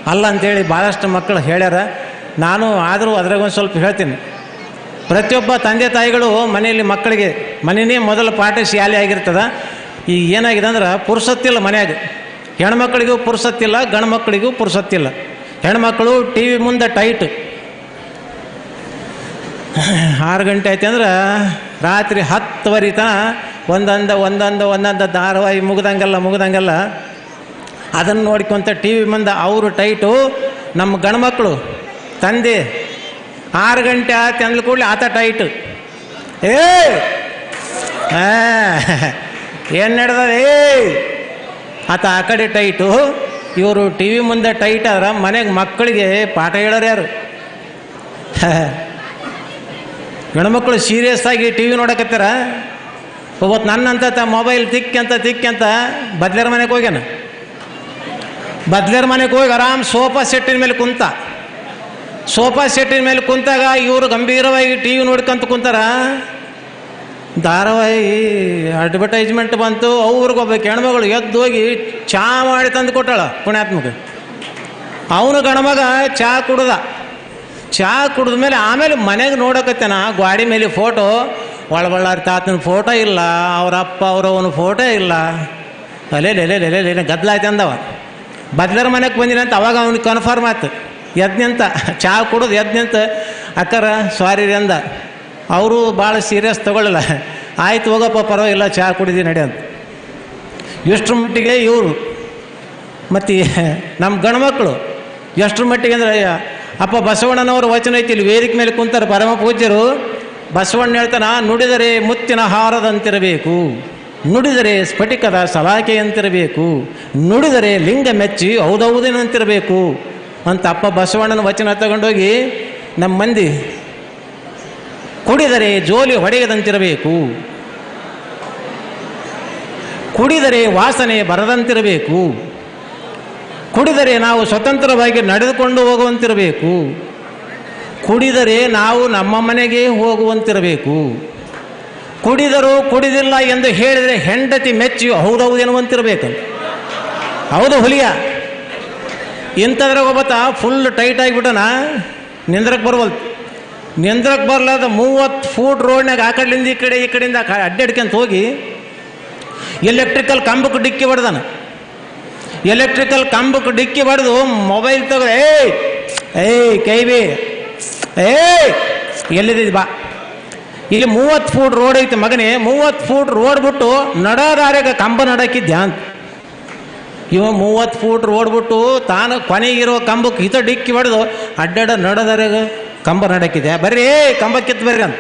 ಅಲ್ಲ ಅಂತೇಳಿ ಭಾಳಷ್ಟು ಮಕ್ಕಳು ಹೇಳ್ಯಾರ. ನಾನು ಆದರೂ ಅದ್ರಾಗ ಒಂದು ಸ್ವಲ್ಪ ಹೇಳ್ತೀನಿ. ಪ್ರತಿಯೊಬ್ಬ ತಂದೆ ತಾಯಿಗಳು ಮನೆಯಲ್ಲಿ ಮಕ್ಕಳಿಗೆ ಮನೆಯೇ ಮೊದಲ ಪಾಠ ಶಾಲೆ ಆಗಿರ್ತದ. ಈಗ ಏನಾಗಿದೆ ಅಂದ್ರೆ ಪುರುಸತ್ತಿಲ್ಲ ಮನೆಯಾಗ. ಹೆಣ್ಮಕ್ಳಿಗೂ ಪುರುಸತ್ತಿಲ್ಲ ಗಂಡು ಪುರುಸತ್ತಿಲ್ಲ. ಹೆಣ್ಮಕ್ಳು ಟಿ ವಿ ಮುಂದೆ ಟೈಟ್. ಆರು ಗಂಟೆ ಆಯ್ತು ಅಂದ್ರೆ ರಾತ್ರಿ ಹತ್ತುವರೆ ತನ ಒಂದೊಂದು ಒಂದೊಂದು ಒಂದೊಂದು ಧಾರಾವಾಹಿ ಮುಗ್ದಂಗೆಲ್ಲ ಮುಗ್ದಂಗೆಲ್ಲ ಅದನ್ನು ನೋಡ್ಕೊಂತ ಟಿ ವಿ ಮುಂದೆ ಅವರು ಟೈಟು ನಮ್ಮ ಗಂಡ್ಮಕ್ಳು, ತಂದೆ, ಆರು ಗಂಟೆ ಆತ ಅಂದ್ಲು ಕೂಡಲೇ ಆತ ಟೈಟು. ಏ! ಏನು ನಡೆದ ಆತ ಆ ಕಡೆ ಟೈಟು. ಇವರು ಟಿ ವಿ ಮುಂದೆ ಟೈಟ್ ಆದ್ರೆ ಮನೆಗೆ ಮಕ್ಕಳಿಗೆ ಪಾಠ ಹೇಳೋರು ಯಾರು? ಗಣಮಕ್ಕಳು ಸೀರಿಯಸ್ ಆಗಿ ಟಿ ವಿ ನೋಡಕತ್ತಾರ? ಒಬ್ಬತ್ತು ನನ್ನಂತ ಮೊಬೈಲ್ ತಿಕ್ಕಂತ ತಿಕ್ಕಂತ ಬದ್ಲಾರ ಮನೆಗೆ ಹೋಗ್ಯಾನ. ಬದ್ಲೇರ ಮನೆಗೆ ಹೋಗಿ ಆರಾಮ್ ಸೋಫಾ ಸೆಟ್ಟಿನ ಮೇಲೆ ಕುಂತ. ಸೋಫಾ ಸೆಟ್ಟಿನ ಮೇಲೆ ಕುಂತಾಗ ಇವರು ಗಂಭೀರವಾಗಿ ಟಿ ವಿ ನೋಡ್ಕೊಂತ ಕುಂತಾರ. ಧಾರಾವಾಹಿ ಅಡ್ವರ್ಟೈಸ್ಮೆಂಟ್ ಬಂತು, ಅವ್ರಿಗೊಬ್ಬ ಹೆಣ್ಮಗಳು ಎದ್ದು ಹೋಗಿ ಚಾ ಮಾಡಿ ತಂದು ಕೊಟ್ಟಾಳ ಪುಣ್ಯಾತ್ಮಕ ಅವನು ಗಣಮಗ ಚಾ ಕುಡ್ದ. ಚಾ ಕುಡಿದ ಮೇಲೆ ಆಮೇಲೆ ಮನೆಗೆ ನೋಡಕತ್ತೇನ, ಗ್ವಾಡಿ ಮೇಲೆ ಫೋಟೋ. ಒಳಬಳ್ಳಾರಿ ತಾತನ ಫೋಟೋ ಇಲ್ಲ, ಅವರ ಅಪ್ಪ ಅವರವನ ಫೋಟೋ ಇಲ್ಲ. ಅಲೆ ಲೆಲೆ ಲೆಲೆ ಲೆಲೆ ಗದ್ದಲಾಯ್ತು ಅಂದವ. ಬದ್ಲರ ಮನೆಗೆ ಬಂದಿನ ಅಂತ ಅವಾಗ ಅವ್ನಿಗೆ ಕನ್ಫರ್ಮ್ ಆಯ್ತು. ಯಜ್ಞಂತ ಚಾ ಕುಡಿದು ಎದ್ನಂತ ಅಕ್ಕರ ಸಾರಿ ಅಂದ. ಅವರು ಭಾಳ ಸೀರಿಯಸ್ ತೊಗೊಳ್ಳಲ್ಲ. ಆಯ್ತು ಹೋಗಪ್ಪ, ಪರವಾಗಿಲ್ಲ ಚಹಾ ಕುಡಿದಿ ನಡೆ ಅಂತ ಎಷ್ಟರ ಮಟ್ಟಿಗೆ ಇವರು, ಮತ್ತು ನಮ್ಮ ಗಂಡ್ಮಕ್ಳು, ಎಷ್ಟರ ಮಟ್ಟಿಗೆ ಅಂದರೆ ಅಪ್ಪ ಬಸವಣ್ಣನವ್ರ ವಚನ ಐತಿ, ಇಲ್ಲಿ ವೇದಿಕೆ ಮೇಲೆ ಕುಂತಾರೆ ಪರಮ ಪೂಜ್ಯರು ಬಸವಣ್ಣ ಹೇಳ್ತಾನ ನುಡಿದರೆ ಮುತ್ತಿನ ಹಾರದಂತಿರಬೇಕು. ನುಡಿದರೆ ಸ್ಫಟಿಕದ ಸಲಾಕೆಯಂತಿರಬೇಕು, ನುಡಿದರೆ ಲಿಂಗ ಮೆಚ್ಚಿ ಹೌದೌದಿನಂತಿರಬೇಕು ಅಂತ ಅಪ್ಪ ಬಸವಣ್ಣನ ವಚನ ತಗೊಂಡೋಗಿ ನಮ್ಮ ಮಂದಿ, ಕುಡಿದರೆ ಜೋಲಿ ಹೊಡೆಯದಂತಿರಬೇಕು, ಕುಡಿದರೆ ವಾಸನೆ ಬರದಂತಿರಬೇಕು, ಕುಡಿದರೆ ನಾವು ಸ್ವತಂತ್ರವಾಗಿ ನಡೆದುಕೊಂಡು ಹೋಗುವಂತಿರಬೇಕು, ಕುಡಿದರೆ ನಾವು ನಮ್ಮ ಮನೆಗೆ ಹೋಗುವಂತಿರಬೇಕು. ಕುಡಿದರೂ ಕುಡಿದಿಲ್ಲ ಎಂದು ಹೇಳಿದರೆ ಹೆಂಡತಿ ಮೆಚ್ಚಿ ಹೌದೌದು ಎನ್ನುವಂತಿರಬೇಕು. ಹೌದು ಹುಲಿಯ. ಇಂಥದ್ರಾಗ ಒಬ್ಬತ್ತ ಫುಲ್ ಟೈಟ್ ಆಗಿಬಿಟ್ಟನ ನಿಂದ್ರಕ್ಕೆ ಬರ್ವಲ್ತು ನಿಂದ್ರಕ್ಕೆ ಬರಲಾದ ಮೂವತ್ತು ಫೂಟ್ ರೋಡ್ನಾಗ ಆ ಕಡೆಯಿಂದ ಈ ಕಡೆ ಈ ಕಡೆಯಿಂದ ಅಡ್ಡಾಡ್ಕೊಂತ ಹೋಗಿ ಎಲೆಕ್ಟ್ರಿಕಲ್ ಕಂಬಕ್ಕೆ ಡಿಕ್ಕಿ ಹೊಡೆದಾನ. ಎಲೆಕ್ಟ್ರಿಕಲ್ ಕಂಬಕ್ಕೆ ಡಿಕ್ಕಿ ಹೊಡೆದು ಮೊಬೈಲ್ ತಗೋ, ಏಯ್ ಏಯ್ ಕೈಬಿ ಏಯ್ ಎಲ್ಲಿದ್ದೀವಿ ಬಾ. ಇಲ್ಲಿ ಮೂವತ್ತು ಫೂಟ್ ರೋಡ್ ಐತೆ ಮಗನೇ, ಮೂವತ್ತು ಫೂಟ್ ರೋಡ್ ಬಿಟ್ಟು ನಡೋದಾರೆ ಕಂಬ ನಡಕ್ಕಿದ್ಯಾ ಅಂತ. ಇವ ಮೂವತ್ತು ಫೂಟ್ ರೋಡ್ ಬಿಟ್ಟು ತಾನು ಕೊನೆಗಿರೋ ಕಂಬಕ್ಕೆ ಹಿತ ಡಿಕ್ಕಿ ಹೊಡೆದು ಅಡ್ಡಾಡ ನಡೋದಾರೆ ಕಂಬ ನಡಕ್ಕಿದೆ ಬರ್ರಿ ಕಂಬ ಕಿತ್ತು ಬರ್ರಿ ಅಂತ.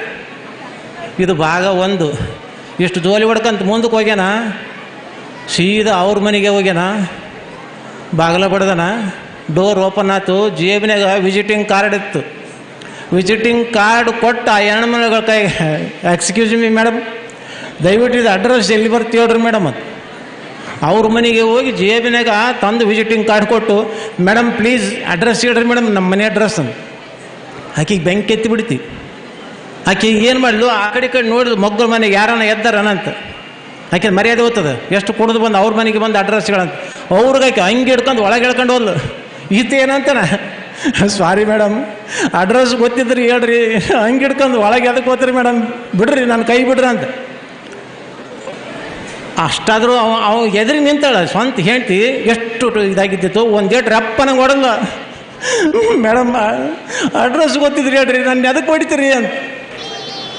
ಇದು ಭಾಗ ಒಂದು. ಇಷ್ಟು ಜೋಲಿ ಹೊಡ್ಕಂತ ಮುಂದಕ್ಕೆ ಹೋಗ್ಯಾನ? ಸೀದಾ ಅವ್ರ ಮನೆಗೆ ಹೋಗ್ಯಾನ? ಬಾಗಿಲ ಬಡ್ದನ? ಡೋರ್ ಓಪನ್ ಆಯ್ತು, ಜೇಬಿನಾಗ ವಿಸಿಟಿಂಗ್ ಕಾರ್ಡ್ ಇತ್ತು. ವಿಸಿಟಿಂಗ್ ಕಾರ್ಡ್ ಕೊಟ್ಟು ಆ ಮನೆಗಳ ಕೈ ಎಕ್ಸ್ಕ್ಯೂಸ್ ಮಿ ಮೇಡಮ್ ದಯವಿಟ್ಟು ಇದು ಅಡ್ರೆಸ್ ಎಲ್ಲಿ ಬರ್ತೀವಿ ಹೇಳ್ರಿ ಮೇಡಮ್ ಅದು. ಅವ್ರ ಮನೆಗೆ ಹೋಗಿ ಜೇಬಿನಾಗ ತಂದು ವಿಸಿಟಿಂಗ್ ಕಾರ್ಡ್ ಕೊಟ್ಟು ಮೇಡಮ್ ಪ್ಲೀಸ್ ಅಡ್ರೆಸ್ ಹೇಳ್ರಿ ಮೇಡಮ್ ನಮ್ಮ ಮನೆ ಅಡ್ರೆಸ್ ಅಂತ ಆಕೆಗೆ ಬೆಂಕಿ ಎತ್ತಿ ಬಿಡ್ತಿ. ಆಕೆ ಏನು ಮಾಡಲು, ಆ ಕಡೆ ಕಡೆ ನೋಡಿದ್ರು ಮಗ್ಗಲ ಮನೆಗೆ ಯಾರನ್ನ ಎದ್ದಾರನಂತ ಆಕೆ ಮರ್ಯಾದೆ ಹೋಗ್ತದೆ ಎಷ್ಟು ಕುಡಿದು ಬಂದು ಅವ್ರ ಮನೆಗೆ ಬಂದು ಅಡ್ರೆಸ್ಗಳಂತ ಅವ್ರಿಗೆ ಆಕೆ ಹಂಗೆ ಹಿಡ್ಕೊಂಡು ಒಳಗೆ ಹೇಳ್ಕೊಂಡು ಹೋದ್ಲು. ಈತ ಏನಂತಾನ ಸಾರಿ ಮೇಡಮ್ ಅಡ್ರೆಸ್ ಗೊತ್ತಿದ್ರಿ, ಹೇಳ್ರಿ. ಹಂಗೆ ಹಿಡ್ಕೊಂಡು ಒಳಗೆ ಎದಕ್ಕೆ ಹೋಗ್ತೀರಿ ಮೇಡಮ್ ಬಿಡ್ರಿ, ನಾನು ಕೈ ಬಿಡ್ರಿ ಅಂತ. ಅಷ್ಟಾದರೂ ಅವ ಅವ ಎದುರಿಗೆ ನಿಂತಾಳ, ಸ್ವಂತ ಹೇಳ್ತಿ ಎಷ್ಟು ಇದಾಗಿದ್ದಿತ್ತು, ಒಂದು ಏಟ್ ರಪ್ಪನಂಗೆ ಹೊಡಲ್ಲ ಮೇಡಮ್ ಅಡ್ರೆಸ್ ಗೊತ್ತಿದ್ರಿ, ಹೇಳ್ರಿ. ನನ್ನ ಎದಕ್ಕೆ ಹೊಡಿತೀರಿ ಅಂತ.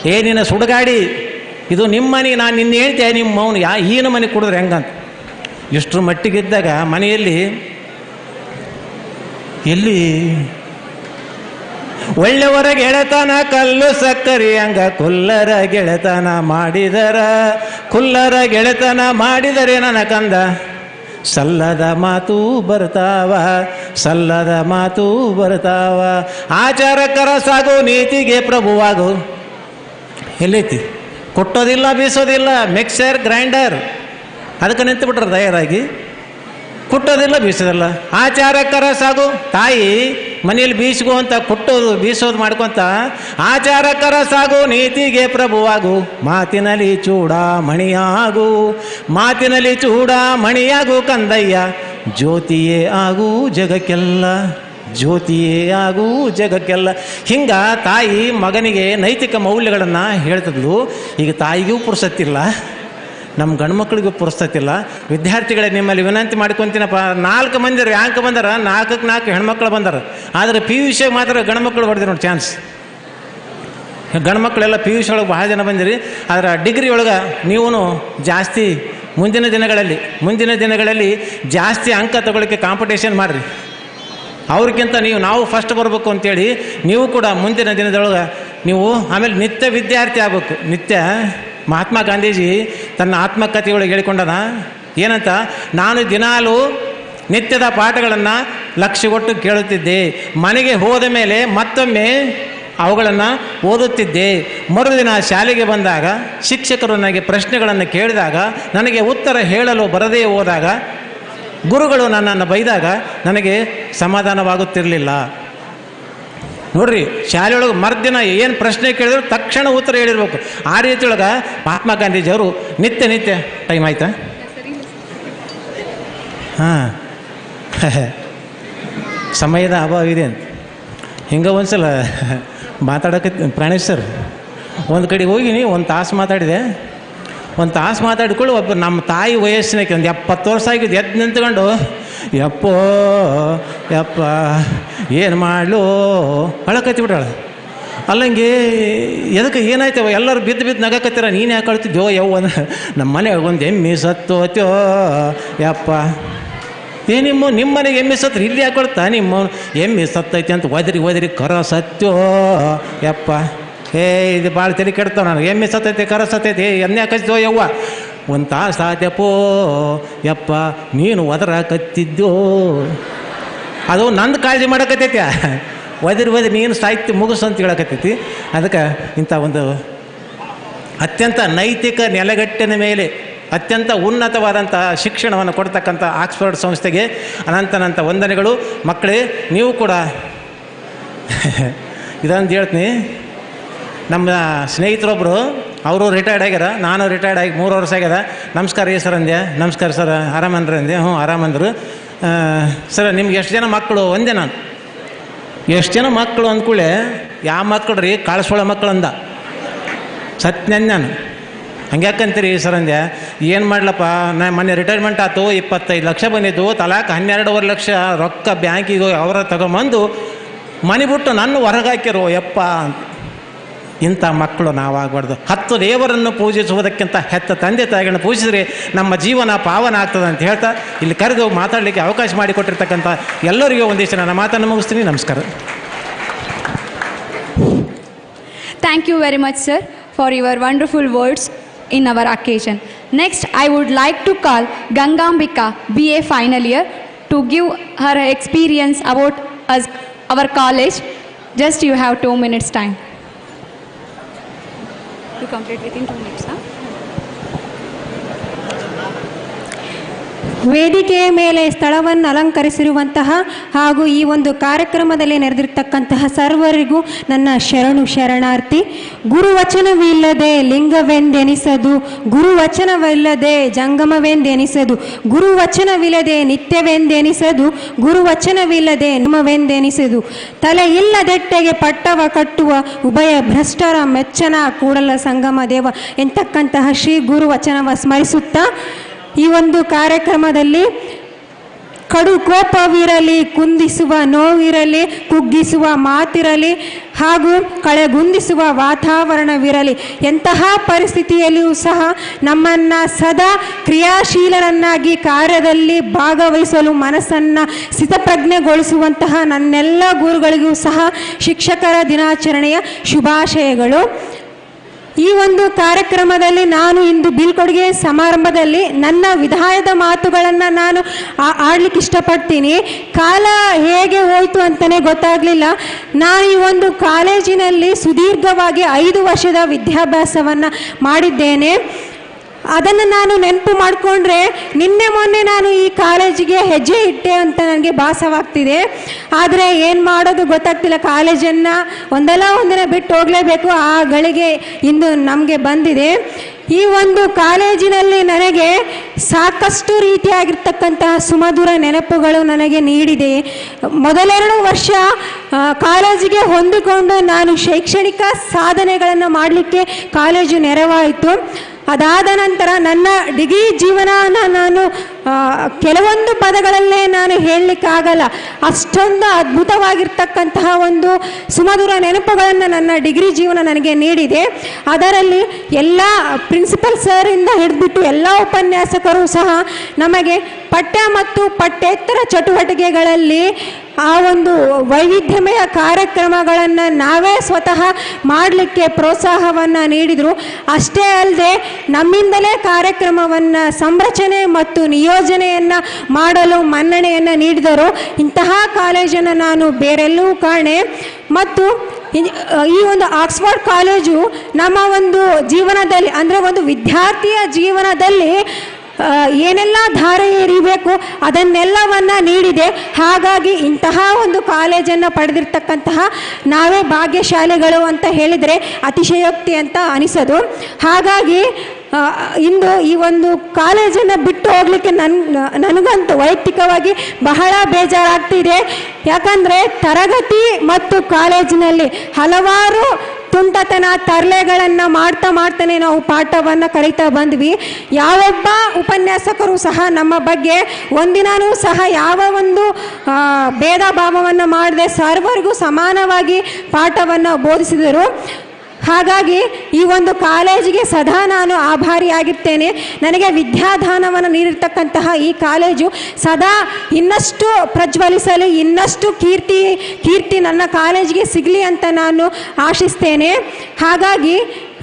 ಏ, ನಿನ್ನ ಸುಡುಗಾಡಿ. ಇದು ನಿಮ್ಮ ಮನೆಗೆ ನಾನು ನಿನ್ನ ಹೇಳ್ತೆ, ನಿಮ್ಮ ಮೌನ ಯಾ ಈನ ಮನೆ ಕುಡಿದ್ರೆ ಹೆಂಗಂತ. ಇಷ್ಟರ ಮಟ್ಟಿಗಿದ್ದಾಗ ಮನೆಯಲ್ಲಿ ಎಲ್ಲಿ? ಒಳ್ಳೆಯವರ ಗೆಳೆತನ ಕಲ್ಲು ಸಕ್ಕರಿ ಅಂಗ, ಕುಲ್ಲರ ಗೆಳೆತನ ಮಾಡಿದರ. ಕುಲ್ಲರ ಗೆಳೆತನ ಮಾಡಿದರೆ ನನ್ನ ಕಂದ, ಸಲ್ಲದ ಮಾತು ಬರ್ತಾವ ಸಲ್ಲದ ಮಾತು ಬರ್ತಾವ ಆಚಾರಕರ ಸಾಗು, ನೀತಿಗೆ ಪ್ರಭುವಾಗು. ಎಲ್ಲೈತಿ? ಕೊಟ್ಟೋದಿಲ್ಲ, ಬೀಸೋದಿಲ್ಲ, ಮಿಕ್ಸರ್, ಗ್ರೈಂಡರ್. ಅದಕ್ಕೆ ನಿಂತು ಬಿಟ್ರೆ ತಯಾರಾಗಿ. ಕುಟ್ಟೋದಿಲ್ಲ, ಬೀಸೋದಿಲ್ಲ. ಆಚಾರಕ್ಕರ ಸಾಗು ತಾಯಿ ಮನೆಯಲ್ಲಿ ಬೀಸುವಂತ ಕುಟ್ಟೋದು, ಬೀಸೋದು ಮಾಡ್ಕೊಂತ ಆಚಾರಕ್ಕರ ಸಾಗು ನೀತಿಗೆ ಪ್ರಭುವಾಗು, ಮಾತಿನಲ್ಲಿ ಚೂಡ ಮಣಿಯಾಗು ಮಾತಿನಲ್ಲಿ ಚೂಡ ಮಣಿಯಾಗು ಕಂದಯ್ಯ, ಜ್ಯೋತಿಯೇ ಆಗು ಜಗಕ್ಕೆಲ್ಲ, ಜ್ಯೋತಿಯೇ ಆಗು ಜಗಕ್ಕೆಲ್ಲ. ಹಿಂಗ ತಾಯಿ ಮಗನಿಗೆ ನೈತಿಕ ಮೌಲ್ಯಗಳನ್ನು ಹೇಳ್ತಿದ್ಲು, ಈಗ ತಾಯಿಗೂ ಪುರ್ಸತ್ತಿಲ್ಲ. ನಮ್ಮ ಗಂಡು ಮಕ್ಕಳಿಗೂ ಪುರಸ್ತತಿಲ್ಲ. ವಿದ್ಯಾರ್ಥಿಗಳೇ ನಿಮ್ಮಲ್ಲಿ ವಿನಂತಿ ಮಾಡ್ಕೊತೀನಪ್ಪ. ನಾಲ್ಕು ಮಂದಿ ರ್ಯಾಂಕ್ ಬಂದರ ನಾಲ್ಕಕ್ಕೆ ನಾಲ್ಕು ಹೆಣ್ಮಕ್ಳು ಬಂದಾರ. ಆದರೆ ಪಿ ಯು ಸಿಗೆ ಮಾತ್ರ ಗಂಡು ಮಕ್ಕಳು ಹೊಡೆದಿರೋ ನೋಡಿ ಚಾನ್ಸ್. ಗಂಡು ಮಕ್ಕಳೆಲ್ಲ ಪಿ ಯು ಸಿ ಒಳಗೆ ಭಾಳ ಜನ ಬಂದಿರಿ. ಆದರೆ ಡಿಗ್ರಿ ಒಳಗೆ ನೀವು ಜಾಸ್ತಿ ಮುಂದಿನ ದಿನಗಳಲ್ಲಿ ಮುಂದಿನ ದಿನಗಳಲ್ಲಿ ಜಾಸ್ತಿ ಅಂಕ ತಗೊಳ್ಳಿಕ್ಕೆ ಕಾಂಪಿಟೇಷನ್ ಮಾಡಿರಿ. ಅವ್ರಿಗಿಂತ ನೀವು, ನಾವು ಫಸ್ಟ್ ಬರಬೇಕು ಅಂತೇಳಿ ನೀವು ಕೂಡ ಮುಂದಿನ ದಿನದೊಳಗೆ ನೀವು ಆಮೇಲೆ ನಿತ್ಯ ವಿದ್ಯಾರ್ಥಿ ಆಗಬೇಕು. ನಿತ್ಯ ಮಹಾತ್ಮ ಗಾಂಧೀಜಿ ತನ್ನ ಆತ್ಮಕಥೆಯೊಳಗೆ ಹೇಳಿಕೊಂಡನ ಏನಂತ, ನಾನು ದಿನಾಲು ನಿತ್ಯದ ಪಾಠಗಳನ್ನು ಲಕ್ಷ್ಯಗೊಟ್ಟು ಕೇಳುತ್ತಿದ್ದೆ. ಮನೆಗೆ ಹೋದ ಮೇಲೆ ಮತ್ತೊಮ್ಮೆ ಅವುಗಳನ್ನು ಓದುತ್ತಿದ್ದೆ. ಮರುದಿನ ಶಾಲೆಗೆ ಬಂದಾಗ ಶಿಕ್ಷಕರು ನನಗೆ ಪ್ರಶ್ನೆಗಳನ್ನು ಕೇಳಿದಾಗ, ನನಗೆ ಉತ್ತರ ಹೇಳಲು ಬರದೇ ಹೋದಾಗ, ಗುರುಗಳು ನನ್ನನ್ನು ಬೈದಾಗ ನನಗೆ ಸಮಾಧಾನವಾಗುತ್ತಿರಲಿಲ್ಲ. ನೋಡ್ರಿ, ಶಾಲೆಯೊಳಗೆ ಮರ್ದಿನ ಏನು ಪ್ರಶ್ನೆ ಕೇಳಿದ್ರು ತಕ್ಷಣ ಉತ್ತರ ಹೇಳಿರ್ಬೇಕು. ಆ ರೀತಿಯೊಳಗೆ ಮಹಾತ್ಮ ಗಾಂಧೀಜಿಯವರು ನಿತ್ಯ ನಿತ್ಯ, ಟೈಮ್ ಆಯ್ತಾ? ಹಾಂ. ಸಮಯದ ಅಭಾವ ಇದೆ ಅಂತ. ಹಿಂಗೆ ಒಂದ್ಸಲ ಮಾತಾಡೋಕೆ ಪ್ರಾಣೇಶ್ ಸರ್, ಒಂದು ಕಡೆ ಹೋಗಿನಿ ಒಂದು ತಾಸು ಮಾತಾಡಿದೆ. ಒಂದು ತಾಸು ಮಾತಾಡಿಕೊಳ್ಳಿ, ಒಬ್ಬ ನಮ್ಮ ತಾಯಿ ವಯಸ್ಸಿನಕ್ಕೆ ಒಂದು ಎಪ್ಪತ್ತು ವರ್ಷ ಆಗಿದ್ದು ಎದ್ದು ನಿಂತ್ಕೊಂಡು. ಯಪ್ಪೋ, ಯಪ್ಪ. ಏನು ಮಾಡಲು? ಅಳಕತ್ತಿ ಬಿಟ್ಟಾಳ. ಅಲ್ಲಂಗೆ ಎದಕ್ಕೆ ಏನಾಯ್ತವ? ಎಲ್ಲರೂ ಬಿದ್ದು ಬಿದ್ದು ನಗಕತ್ತೀರ? ನೀನು ಯಾಕೆ ಅಳ್ತಿದ್ಯೋ ಯವ್ವ ನಮ್ಮ ಮನೆಗೆ ಒಂದು ಎಮ್ಮೆ ಸತ್ತೋತ್ಯೋ. ಯಪ್ಪ. ಏ, ನಿಮ್ಮ ನಿಮ್ಮ ಮನೆಗೆ ಎಮ್ಮೆ ಸತ್ರ? ಇಲ್ಲಿ ಯಾಕೆ ಕೊಡ್ತಾ? ನಿಮ್ಮ ಎಮ್ಮೆ ಸತ್ತೈತೆ ಅಂತ ಒದರಿ ಒದರಿ ಕರ ಸತ್ಯೋ. ಯಪ್ಪ. ಏ, ಇದು ಭಾಳ ತಲೆ ಕೆಡ್ತಾವ ನಾನು ಎಮ್ಮೆ ಸತ್ತೈತೆ, ಕರ ಸತ್ತೈತಿ. ಎಮ್ಮೆ ಕಚ್ತೋ ಯವ್ವ? ಒಂದು ತಾಸು ಆದ್ಯಪ್ಪೋ. ಯಪ್ಪ, ನೀನು ಒದರಾಕತ್ತಿದ್ದೋ ಅದು ನಂದು ಕಾಳಜಿ ಮಾಡಕತ್ತೈತಿ. ಒದರಿ ಒದರಿ, ನೀನು ಸಾಹಿತ್ಯ ಮುಗಿಸು ಅಂತ ಹೇಳಕತ್ತೈತಿ. ಅದಕ್ಕೆ ಇಂಥ ಒಂದು ಅತ್ಯಂತ ನೈತಿಕ ನೆಲೆಗಟ್ಟಿನ ಮೇಲೆ ಅತ್ಯಂತ ಉನ್ನತವಾದಂಥ ಶಿಕ್ಷಣವನ್ನು ಕೊಡ್ತಕ್ಕಂಥ ಆಕ್ಸ್ಫರ್ಡ್ ಸಂಸ್ಥೆಗೆ ಅನಂತನಂತ ವಂದನೆಗಳು. ಮಕ್ಕಳೇ, ನೀವು ಕೂಡ ಇದೊಂದು ಹೇಳ್ತೀನಿ. ನಮ್ಮ ಸ್ನೇಹಿತರೊಬ್ಬರು ಅವರು ರಿಟೈರ್ಡ್ ಆಗ್ಯಾರ, ನಾನು ರಿಟೈರ್ಡ್ ಆಗಿ ಮೂರು ವರ್ಷ ಆಗ್ಯದ. ನಮಸ್ಕಾರ ರೀ ಸರ್ ಅಂದ್ಯ. ನಮಸ್ಕಾರ ಸರ್, ಆರಾಮನ್ರಿ ಅಂದೆ ಹ್ಞೂ ಆರಾಮಂದ್ರು ಸರ್, ನಿಮ್ಗೆ ಎಷ್ಟು ಜನ ಮಕ್ಕಳು? ಒಂದೇ ನಾನು. ಎಷ್ಟು ಜನ ಮಕ್ಕಳು ಅಂದ್ಕೊಳ್ಳೆ ಯಾವ ಮಕ್ಕಳು ರೀ ಕಾಳಿಸ್ಕೊಳ್ಳೋ ಮಕ್ಕಳು ಅಂದ. ಸತ್ಯನ್ ನಾನು. ಹಂಗ್ಯಾಕಂತೀರಿ ಸರ್ ಅಂದೆ ಏನು ಮಾಡ್ಲಪ್ಪ? ನಾ ಮೊನ್ನೆ ರಿಟೈರ್ಮೆಂಟ್ ಆಯ್ತು ಇಪ್ಪತ್ತೈದು ಲಕ್ಷ ಬಂದಿದ್ದು, ತಲಾಕ್ ಹನ್ನೆರಡೂವರೆ ಲಕ್ಷ ರೊಕ್ಕ ಬ್ಯಾಂಕಿಗೆ ಅವರ ತಗೊಂಬಂದು ಮನೆ ಬಿಟ್ಟು ನನ್ನ ಹೊರಗೆ ಹಾಕ್ಯರು, ಯಪ್ಪ ಅಂತ. ಇಂಥ ಮಕ್ಕಳು ನಾವಾಗಬಾರ್ದು. ಹತ್ತು ದೇವರನ್ನು ಪೂಜಿಸುವುದಕ್ಕಿಂತ ಹೆತ್ತ ತಂದೆ ತಾಯಿಗಳನ್ನು ಪೂಜಿಸಿದ್ರೆ ನಮ್ಮ ಜೀವನ ಪಾವನ ಆಗ್ತದೆ ಅಂತ ಹೇಳ್ತಾ ಇಲ್ಲಿ ಕರೆದು ಮಾತಾಡಲಿಕ್ಕೆ ಅವಕಾಶ ಮಾಡಿಕೊಟ್ಟಿರ್ತಕ್ಕಂಥ ಎಲ್ಲರಿಗೂ ಒಂದಿಷ್ಟು ನನ್ನ ಮಾತನ್ನು ಮುಗಿಸ್ತೀನಿ. ನಮಸ್ಕಾರ. Thank you very much sir for your wonderful words in our occasion next I would like to call Gangambika B A final year to give her experience about us our college just you have two minutes time You complete within two minutes, ವೇದಿಕೆಯ ಮೇಲೆ ಸ್ಥಳವನ್ನು ಅಲಂಕರಿಸಿರುವಂತಹ ಹಾಗೂ ಈ ಒಂದು ಕಾರ್ಯಕ್ರಮದಲ್ಲಿ ನೆರೆದಿರ್ತಕ್ಕಂತಹ ಸರ್ವರಿಗೂ ನನ್ನ ಶರಣು ಶರಣಾರ್ಥಿ, ಗುರುವಚನವಿಲ್ಲದೆ ಲಿಂಗವೆಂದೆನಿಸದು, ಗುರುವಚನವಿಲ್ಲದೆ ಜಂಗಮವೆಂದೆನಿಸದು, ಗುರುವಚನವಿಲ್ಲದೆ ನಿತ್ಯವೆಂದೆನಿಸದು, ಗುರುವಚನವಿಲ್ಲದೆ ನಿಮವೆಂದೆನಿಸದು ತಲೆ ಇಲ್ಲದೆಟ್ಟೆಗೆ ಪಟ್ಟವ ಕಟ್ಟುವ ಉಭಯ ಭ್ರಷ್ಟರ ಮೆಚ್ಚನ ಕೂಡಲ ಸಂಗಮ ದೇವ ಎಂತಕ್ಕಂತಹ ಶ್ರೀ ಗುರುವಚನವ ಸ್ಮರಿಸುತ್ತಾ ಈ ಒಂದು ಕಾರ್ಯಕ್ರಮದಲ್ಲಿ ಕಡು ಕೋಪವಿರಲಿ, ಕುಂದಿಸುವ ನೋವಿರಲಿ, ಕುಗ್ಗಿಸುವ ಮಾತಿರಲಿ ಹಾಗೂ ಕಳೆಗುಂದಿಸುವ ವಾತಾವರಣವಿರಲಿ, ಎಂತಹ ಪರಿಸ್ಥಿತಿಯಲ್ಲಿಯೂ ಸಹ ನಮ್ಮನ್ನು ಸದಾ ಕ್ರಿಯಾಶೀಲರನ್ನಾಗಿ ಕಾರ್ಯದಲ್ಲಿ ಭಾಗವಹಿಸಲು ಮನಸ್ಸನ್ನು ಸ್ಥಿತಪ್ರಜ್ಞೆಗೊಳಿಸುವಂತಹ ನನ್ನೆಲ್ಲ ಗುರುಗಳಿಗೂ ಸಹ ಶಿಕ್ಷಕರ ದಿನಾಚರಣೆಯ ಶುಭಾಶಯಗಳು. ಈ ಒಂದು ಕಾರ್ಯಕ್ರಮದಲ್ಲಿ ನಾನು ಇಂದು ಬೀಳ್ಕೊಡುಗೆ ಸಮಾರಂಭದಲ್ಲಿ ನನ್ನ ವಿಧಾಯದ ಮಾತುಗಳನ್ನು ನಾನು ಆಡ್ಲಿಕ್ಕೆ ಇಷ್ಟಪಡ್ತೀನಿ. ಕಾಲ ಹೇಗೆ ಹೋಯಿತು ಅಂತಲೇ ಗೊತ್ತಾಗಲಿಲ್ಲ. ನಾನು ಈ ಒಂದು ಕಾಲೇಜಿನಲ್ಲಿ ಸುದೀರ್ಘವಾಗಿ ಐದು ವರ್ಷದ ವಿದ್ಯಾಭ್ಯಾಸವನ್ನು ಮಾಡಿದ್ದೇನೆ. ಅದನ್ನು ನಾನು ನೆನಪು ಮಾಡಿಕೊಂಡ್ರೆ ನಿನ್ನೆ ಮೊನ್ನೆ ನಾನು ಈ ಕಾಲೇಜಿಗೆ ಹೆಜ್ಜೆ ಇಟ್ಟೆ ಅಂತ ನನಗೆ ಭಾಸವಾಗ್ತಿದೆ. ಆದರೆ ಏನು ಮಾಡೋದು ಗೊತ್ತಾಗ್ತಿಲ್ಲ. ಕಾಲೇಜನ್ನು ಒಂದಲ್ಲ ಒಂದಿನ ಬಿಟ್ಟು ಹೋಗಲೇಬೇಕು. ಆ ಗಳಿಗೆ ಇಂದು ನಮಗೆ ಬಂದಿದೆ. ಈ ಒಂದು ಕಾಲೇಜಿನಲ್ಲಿ ನನಗೆ ಸಾಕಷ್ಟು ರೀತಿಯಾಗಿರ್ತಕ್ಕಂತಹ ಸುಮಧುರ ನೆನಪುಗಳು ನನಗೆ ನೀಡಿದೆ. ಮೊದಲೆರಡು ವರ್ಷ ಕಾಲೇಜಿಗೆ ಹೊಂದಿಕೊಂಡು ನಾನು ಶೈಕ್ಷಣಿಕ ಸಾಧನೆಗಳನ್ನು ಮಾಡಲಿಕ್ಕೆ ಕಾಲೇಜು ನೆರವಾಯಿತು. ಅದಾದ ನಂತರ ನನ್ನ ಡಿಗ್ರಿ ಜೀವನನ ನಾನು ಕೆಲವೊಂದು ಪದಗಳಲ್ಲೇ ನಾನು ಹೇಳಲಿಕ್ಕಾಗಲ್ಲ. ಅಷ್ಟೊಂದು ಅದ್ಭುತವಾಗಿರ್ತಕ್ಕಂತಹ ಒಂದು ಸುಮಧುರ ನೆನಪುಗಳನ್ನು ನನ್ನ ಡಿಗ್ರಿ ಜೀವನ ನನಗೆ ನೀಡಿದೆ. ಅದರಲ್ಲಿ ಎಲ್ಲ ಪ್ರಿನ್ಸಿಪಲ್ ಸರಿಂದ ಹಿಡಿದ್ಬಿಟ್ಟು ಎಲ್ಲ ಉಪನ್ಯಾಸಕರು ಸಹ ನಮಗೆ ಪಠ್ಯ ಮತ್ತು ಪಠ್ಯೇತರ ಚಟುವಟಿಕೆಗಳಲ್ಲಿ ಆ ಒಂದು ವೈವಿಧ್ಯಮಯ ಕಾರ್ಯಕ್ರಮಗಳನ್ನು ನಾವೇ ಸ್ವತಃ ಮಾಡಲಿಕ್ಕೆ ಪ್ರೋತ್ಸಾಹವನ್ನು ನೀಡಿದರು. ಅಷ್ಟೇ ಅಲ್ಲದೆ ನಮ್ಮಿಂದಲೇ ಕಾರ್ಯಕ್ರಮವನ್ನು ಸಂರಚನೆ ಮತ್ತು ನಿಯೋಜನೆಯನ್ನು ಮಾಡಲು ಮನ್ನಣೆಯನ್ನು ನೀಡಿದರು. ಇಂತಹ ಕಾಲೇಜನ್ನು ನಾನು ಬೇರೆಲ್ಲೂ ಕಾಣೆ. ಮತ್ತು ಈ ಒಂದು ಆಕ್ಸ್ಫರ್ಡ್ ಕಾಲೇಜು ನಮ್ಮ ಒಂದು ಜೀವನದಲ್ಲಿ, ಅಂದರೆ ಒಂದು ವಿದ್ಯಾರ್ಥಿಯ ಜೀವನದಲ್ಲಿ ಏನೆಲ್ಲ ಧಾರೆ ಎರಿಬೇಕು ಅದನ್ನೆಲ್ಲವನ್ನ ನೀಡಿದೆ. ಹಾಗಾಗಿ ಇಂತಹ ಒಂದು ಕಾಲೇಜನ್ನು ಪಡೆದಿರ್ತಕ್ಕಂತಹ ನಾವೇ ಭಾಗ್ಯಶಾಲಿಗಳು ಅಂತ ಹೇಳಿದರೆ ಅತಿಶಯೋಕ್ತಿ ಅಂತ ಅನಿಸೋದು. ಹಾಗಾಗಿ ಇಂದು ಈ ಒಂದು ಕಾಲೇಜನ್ನು ಬಿಟ್ಟು ಹೋಗಲಿಕ್ಕೆ ನನ್, ನನಗಂತೂ ವೈಯಕ್ತಿಕವಾಗಿ ಬಹಳ ಬೇಜಾರಾಗ್ತಿದೆ. ಯಾಕಂದರೆ ತರಗತಿ ಮತ್ತು ಕಾಲೇಜಿನಲ್ಲಿ ಹಲವಾರು ತುಂಟತನ ತರಲೆಗಳನ್ನು ಮಾಡ್ತಾ ಮಾಡ್ತಾನೆ ನಾವು ಪಾಠವನ್ನು ಕರೀತಾ ಬಂದ್ವಿ. ಯಾವೊಬ್ಬ ಉಪನ್ಯಾಸಕರು ಸಹ ನಮ್ಮ ಬಗ್ಗೆ ಒಂದಿನೂ ಸಹ ಯಾವ ಒಂದು ಭೇದ ಭಾವವನ್ನು ಮಾಡದೆ ಸರ್ವರಿಗೂ ಸಮಾನವಾಗಿ ಪಾಠವನ್ನು ಬೋಧಿಸಿದರು. ಹಾಗಾಗಿ ಈ ಒಂದು ಕಾಲೇಜಿಗೆ ಸದಾ ನಾನು ಆಭಾರಿಯಾಗಿರ್ತೇನೆ. ನನಗೆ ವಿದ್ಯಾದಾನವನ್ನು ನೀಡಿರ್ತಕ್ಕಂತಹ ಈ ಕಾಲೇಜು ಸದಾ ಇನ್ನಷ್ಟು ಪ್ರಜ್ವಲಿಸಲಿ, ಇನ್ನಷ್ಟು ಕೀರ್ತಿ ಕೀರ್ತಿ ನನ್ನ ಕಾಲೇಜಿಗೆ ಸಿಗಲಿ ಅಂತ ನಾನು ಆಶಿಸ್ತೇನೆ. ಹಾಗಾಗಿ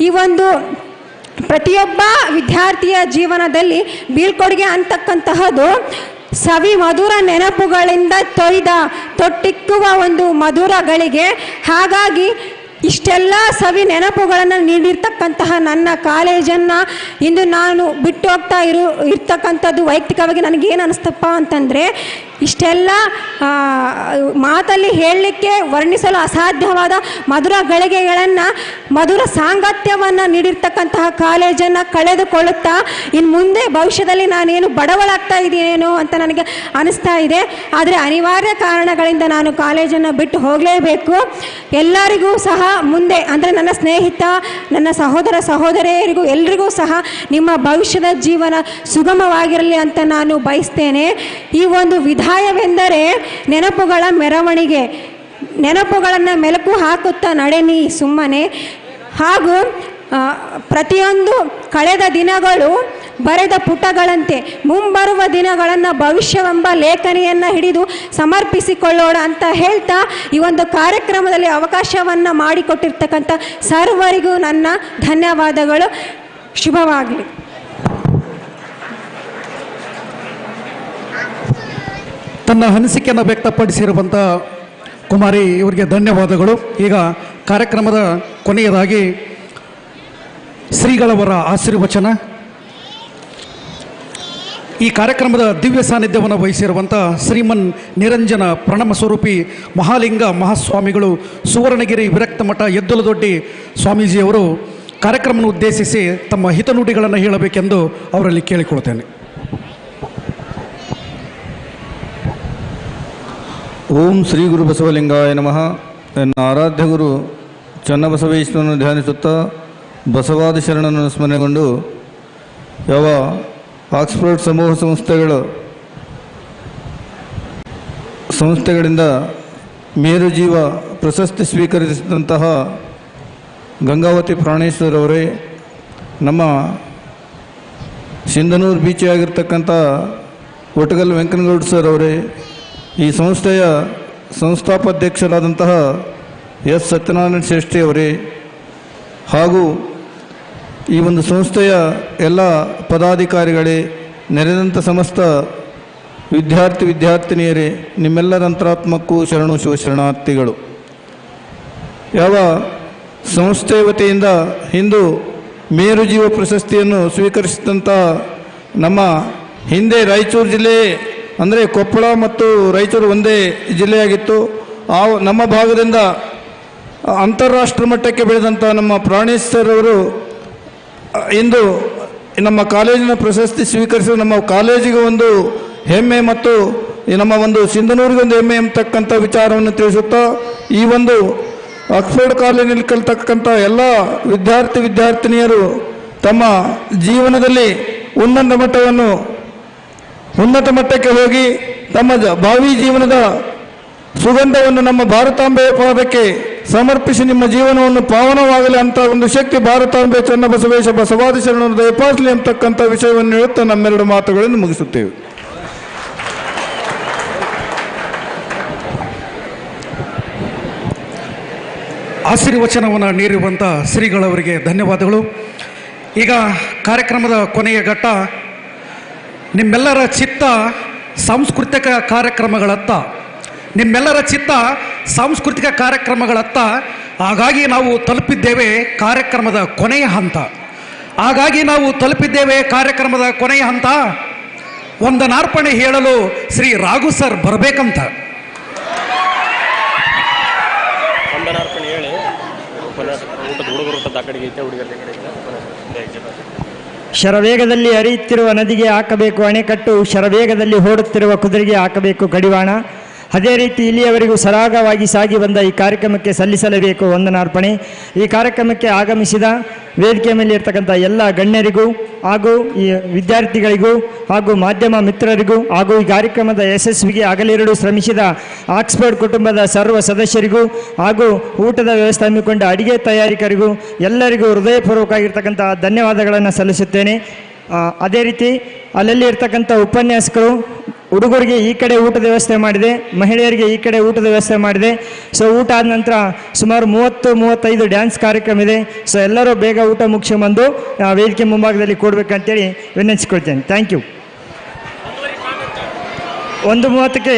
ಈ ಒಂದು ಪ್ರತಿಯೊಬ್ಬ ವಿದ್ಯಾರ್ಥಿಯ ಜೀವನದಲ್ಲಿ ಬೀಳ್ಕೊಡುಗೆ ಅಂತಕ್ಕಂತಹದ್ದು ಸವಿ ಮಧುರ ನೆನಪುಗಳಿಂದ ತೊಯ್ದ, ತೊಟ್ಟಿಕ್ಕುವ ಒಂದು ಮಧುರಗಳಿಗೆ ಹಾಗಾಗಿ ಇಷ್ಟೆಲ್ಲ ಸವಿ ನೆನಪುಗಳನ್ನು ನೀಡಿರ್ತಕ್ಕಂತಹ ನನ್ನ ಕಾಲೇಜನ್ನು ಇಂದು ನಾನು ಬಿಟ್ಟು ಹೋಗ್ತಾ ಇರು ಇರ್ತಕ್ಕಂಥದ್ದು ವೈಯಕ್ತಿಕವಾಗಿ ನನಗೇನು ಅನಿಸ್ತಪ್ಪ ಅಂತಂದರೆ ಇಷ್ಟೆಲ್ಲ ಮಾತಲ್ಲಿ ಹೇಳಲಿಕ್ಕೆ ವರ್ಣಿಸಲು ಅಸಾಧ್ಯವಾದ ಮಧುರ ಗಳಿಗೆಗಳನ್ನು, ಮಧುರ ಸಾಂಗತ್ಯವನ್ನು ನೀಡಿರ್ತಕ್ಕಂತಹ ಕಾಲೇಜನ್ನು ಕಳೆದುಕೊಳ್ಳುತ್ತಾ ಇನ್ನು ಮುಂದೆ ಭವಿಷ್ಯದಲ್ಲಿ ನಾನೇನು ಬಡವಳಾಗ್ತಾ ಇದ್ದೀನೇನೋ ಅಂತ ನನಗೆ ಅನಿಸ್ತಾ ಇದೆ. ಆದರೆ ಅನಿವಾರ್ಯ ಕಾರಣಗಳಿಂದ ನಾನು ಕಾಲೇಜನ್ನು ಬಿಟ್ಟು ಹೋಗಲೇಬೇಕು. ಎಲ್ಲರಿಗೂ ಸಹ ಮುಂದೆ, ಅಂದರೆ ನನ್ನ ಸ್ನೇಹಿತ, ನನ್ನ ಸಹೋದರ ಸಹೋದರಿಯರಿಗೂ ಎಲ್ರಿಗೂ ಸಹ ನಿಮ್ಮ ಭವಿಷ್ಯದ ಜೀವನ ಸುಗಮವಾಗಿರಲಿ ಅಂತ ನಾನು ಬಯಸ್ತೇನೆ. ಈ ಒಂದು ವಿಧಾಯವೆಂದರೆ ನೆನಪುಗಳ ಮೆರವಣಿಗೆ. ನೆನಪುಗಳನ್ನು ಮೆಲುಕು ಹಾಕುತ್ತಾ ನಡೆನಿ ಸುಮ್ಮನೆ. ಹಾಗೂ ಪ್ರತಿಯೊಂದು ಕಳೆದ ದಿನಗಳು ಬರೆದ ಪುಟಗಳಂತೆ ಮುಂಬರುವ ದಿನಗಳನ್ನು ಭವಿಷ್ಯವೆಂಬ ಲೇಖನಿಯನ್ನು ಹಿಡಿದು ಸಮರ್ಪಿಸಿಕೊಳ್ಳೋಣ ಅಂತ ಹೇಳ್ತಾ ಈ ಒಂದು ಕಾರ್ಯಕ್ರಮದಲ್ಲಿ ಅವಕಾಶವನ್ನು ಮಾಡಿಕೊಟ್ಟಿರ್ತಕ್ಕಂಥ ಸರ್ವರಿಗೂ ನನ್ನ ಧನ್ಯವಾದಗಳು. ಶುಭವಾಗಲಿ. ತನ್ನ ಅನಿಸಿಕೆಯನ್ನು ವ್ಯಕ್ತಪಡಿಸಿರುವಂಥ ಕುಮಾರಿ, ಇವರಿಗೆ ಧನ್ಯವಾದಗಳು. ಈಗ ಕಾರ್ಯಕ್ರಮದ ಕೊನೆಯದಾಗಿ ಶ್ರೀಗಳವರ ಆಶೀರ್ವಚನ. ಈ ಕಾರ್ಯಕ್ರಮದ ದಿವ್ಯ ಸಾನ್ನಿಧ್ಯವನ್ನು ವಹಿಸಿರುವಂಥ ಶ್ರೀಮನ್ ನಿರಂಜನ ಪ್ರಣಮ ಸ್ವರೂಪಿ ಮಹಾಲಿಂಗ ಮಹಾಸ್ವಾಮಿಗಳು ಸುವರ್ಣಗಿರಿ ವಿರಕ್ತ ಮಠ ಎದ್ದಲದೊಡ್ಡಿ ಸ್ವಾಮೀಜಿಯವರು ಕಾರ್ಯಕ್ರಮವನ್ನು ಉದ್ದೇಶಿಸಿ ತಮ್ಮ ಹಿತನುಡಿಗಳನ್ನು ಹೇಳಬೇಕೆಂದು ಅವರಲ್ಲಿ ಕೇಳಿಕೊಳ್ತೇನೆ ಓಂ ಶ್ರೀ ಗುರು ಬಸವಲಿಂಗಾಯ ನಮಃ. ನನ್ನ ಆರಾಧ್ಯ ಗುರು ಚನ್ನಬಸವೇಶ್ವರನ್ನು ಧ್ಯಾನಿಸುತ್ತಾ ಬಸವಾದಿ ಶರಣನನ್ನು ಸ್ಮರಣೆಗೊಂಡು ಯಾವ ಆಕ್ಸ್ಫರ್ಡ್ ಸಮೂಹ ಸಂಸ್ಥೆಗಳು ಸಂಸ್ಥೆಗಳಿಂದ ಮೇರು ಜೀವ ಪ್ರಶಸ್ತಿ ಸ್ವೀಕರಿಸಿದಂತಹ ಗಂಗಾವತಿ ಪ್ರಾಣೇಶ್ವರವರೇ ನಮ್ಮ ಸಿಂಧನೂರು ಬೀಚಿಯಾಗಿರ್ತಕ್ಕಂಥ ಒಟಗಲ್ ವೆಂಕನಗೌಡ ಸರ್ ಅವರೇ ಈ ಸಂಸ್ಥೆಯ ಸಂಸ್ಥಾಪಾಧ್ಯಕ್ಷರಾದಂತಹ ಎಸ್. ಸತ್ಯನಾರಾಯಣ ಶ್ರೇಷ್ಠಿ ಅವರೇ ಹಾಗೂ ಈ ಒಂದು ಸಂಸ್ಥೆಯ ಎಲ್ಲ ಪದಾಧಿಕಾರಿಗಳೇ, ನೆರೆದಂಥ ಸಮಸ್ತ ವಿದ್ಯಾರ್ಥಿ ವಿದ್ಯಾರ್ಥಿನಿಯರೇ, ನಿಮ್ಮೆಲ್ಲರ ಅಂತರಾತ್ಮಕ್ಕೂ ಶರಣು ಶಿವ ಶರಣಾರ್ಥಿಗಳು. ಯಾವ ಸಂಸ್ಥೆ ವತಿಯಿಂದ ಇಂದು ಮೇರು ಜೀವ ಪ್ರಶಸ್ತಿಯನ್ನು ಸ್ವೀಕರಿಸಿದಂಥ ನಮ್ಮ ಹಿಂದೆ ರಾಯಚೂರು ಜಿಲ್ಲೆ ಅಂದರೆ ಕೊಪ್ಪಳ ಮತ್ತು ರಾಯಚೂರು ಒಂದೇ ಜಿಲ್ಲೆಯಾಗಿತ್ತು. ಆ ನಮ್ಮ ಭಾಗದಿಂದ ಅಂತಾರಾಷ್ಟ್ರ ಮಟ್ಟಕ್ಕೆ ಬೆಳೆದಂಥ ನಮ್ಮ ಪ್ರಾಣೇಶ್ ಸರ್ ಅವರು ಇಂದು ನಮ್ಮ ಕಾಲೇಜಿನ ಪ್ರಶಸ್ತಿ ಸ್ವೀಕರಿಸಿ ನಮ್ಮ ಕಾಲೇಜಿಗೆ ಒಂದು ಹೆಮ್ಮೆ ಮತ್ತು ನಮ್ಮ ಒಂದು ಸಿಂಧನೂರಿಗೆ ಒಂದು ಹೆಮ್ಮೆ ಎಂಬತಕ್ಕಂಥ ವಿಚಾರವನ್ನು ತಿಳಿಸುತ್ತಾ, ಈ ಒಂದು ಆಕ್ಸ್ಫರ್ಡ್ ಕಾಲೇಜಿನಲ್ಲಿ ಕಲಿತಕ್ಕಂಥ ಎಲ್ಲ ವಿದ್ಯಾರ್ಥಿ ವಿದ್ಯಾರ್ಥಿನಿಯರು ತಮ್ಮ ಜೀವನದಲ್ಲಿ ಉನ್ನತ ಮಟ್ಟವನ್ನು ಉನ್ನತ ಮಟ್ಟಕ್ಕೆ ಹೋಗಿ ತಮ್ಮ ಭಾವಿ ಜೀವನದ ಸುಗಂಧವನ್ನು ನಮ್ಮ ಭಾರತಾಂಬೆ ಪಾದಕ್ಕೆ ಸಮರ್ಪಿಸಿ ನಿಮ್ಮ ಜೀವನವನ್ನು ಪಾವನವಾಗಲಿ ಅಂತ ಒಂದು ಶಕ್ತಿ ಭಾರತಾಂಬೆ ಚನ್ನಬಸವೇಶ ಬಸವಾದಿ ಶರಣರ ದಯಪಾಸಲಿ ಅಂತಕ್ಕಂಥ ವಿಷಯವನ್ನು ಹೇಳುತ್ತಾ ನಮ್ಮೆರಡು ಮಾತುಗಳನ್ನು ಮುಗಿಸುತ್ತೇವೆ. ಆಶೀರ್ವಚನವನ್ನು ನೀಡಿರುವಂಥ ಶ್ರೀಗಳವರಿಗೆ ಧನ್ಯವಾದಗಳು. ಈಗ ಕಾರ್ಯಕ್ರಮದ ಕೊನೆಯ ಘಟ್ಟ ನಿಮ್ಮೆಲ್ಲರ ಚಿತ್ತ ಸಾಂಸ್ಕೃತಿಕ ಕಾರ್ಯಕ್ರಮಗಳತ್ತ. ನಿಮ್ಮೆಲ್ಲರ ಚಿತ್ತ ಸಾಂಸ್ಕೃತಿಕ ಕಾರ್ಯಕ್ರಮಗಳತ್ತ. ಹಾಗಾಗಿ ನಾವು ತಲುಪಿದ್ದೇವೆ ಕಾರ್ಯಕ್ರಮದ ಕೊನೆಯ ಹಂತ. ಹಾಗಾಗಿ ನಾವು ತಲುಪಿದ್ದೇವೆ ಕಾರ್ಯಕ್ರಮದ ಕೊನೆಯ ಹಂತ. ಒಂದನಾರ್ಪಣೆ ಹೇಳಲು ಶ್ರೀ ರಾಘು ಸರ್ ಬರಬೇಕಂತ. ಹೇಳಿ. ಶರವೇಗದಲ್ಲಿ ಹರಿಯುತ್ತಿರುವ ನದಿಗೆ ಹಾಕಬೇಕು ಅಣೆಕಟ್ಟು ಶರವೇಗದಲ್ಲಿ ಓಡುತ್ತಿರುವ ಕುದುರೆಗೆ ಹಾಕಬೇಕು ಕಡಿವಾಣ. ಅದೇ ರೀತಿ ಇಲ್ಲಿಯವರೆಗೂ ಸರಾಗವಾಗಿ ಸಾಗಿ ಬಂದ ಈ ಕಾರ್ಯಕ್ರಮಕ್ಕೆ ಸಲ್ಲಿಸಲೇಬೇಕು ವಂದನಾರ್ಪಣೆ. ಈ ಕಾರ್ಯಕ್ರಮಕ್ಕೆ ಆಗಮಿಸಿದ ವೇದಿಕೆ ಮೇಲೆ ಇರ್ತಕ್ಕಂಥ ಎಲ್ಲ ಗಣ್ಯರಿಗೂ ಹಾಗೂ ಈ ವಿದ್ಯಾರ್ಥಿಗಳಿಗೂ ಹಾಗೂ ಮಾಧ್ಯಮ ಮಿತ್ರರಿಗೂ ಹಾಗೂ ಈ ಕಾರ್ಯಕ್ರಮದ ಯಶಸ್ವಿಗೆ ಹಗಲಿರುಳು ಶ್ರಮಿಸಿದ ಆಕ್ಸ್ಫರ್ಡ್ ಕುಟುಂಬದ ಸರ್ವ ಸದಸ್ಯರಿಗೂ ಹಾಗೂ ಊಟದ ವ್ಯವಸ್ಥೆ ಹಮ್ಮಿಕೊಂಡ ಅಡಿಗೆ ತಯಾರಿಕರಿಗೂ ಎಲ್ಲರಿಗೂ ಹೃದಯಪೂರ್ವಕವಾಗಿರ್ತಕ್ಕಂಥ ಧನ್ಯವಾದಗಳನ್ನು ಸಲ್ಲಿಸುತ್ತೇನೆ. ಅದೇ ರೀತಿ ಅಲ್ಲಲ್ಲಿ ಇರ್ತಕ್ಕಂಥ ಉಪನ್ಯಾಸಕರು ಹುಡುಗರಿಗೆ ಈ ಕಡೆ ಊಟದ ವ್ಯವಸ್ಥೆ ಮಾಡಿದೆ, ಮಹಿಳೆಯರಿಗೆ ಈ ಕಡೆ ಊಟದ ವ್ಯವಸ್ಥೆ ಮಾಡಿದೆ. ಸೊ ಊಟ ಆದ ನಂತರ ಸುಮಾರು ಮೂವತ್ತು, ಮೂವತ್ತೈದು ಡ್ಯಾನ್ಸ್ ಕಾರ್ಯಕ್ರಮ ಇದೆ. ಸೊ ಎಲ್ಲರೂ ಬೇಗ ಊಟ ಮುಗಿಸ್ಕೊಂಬಂದು ವೇದಿಕೆ ಮುಂಭಾಗದಲ್ಲಿ ಕೊಡಬೇಕಂತೇಳಿ ವಿನಂತಿಸ್ಕೊಳ್ತೇನೆ. ಥ್ಯಾಂಕ್ ಯು ಒಂದು ಮೂವತ್ತಕ್ಕೆ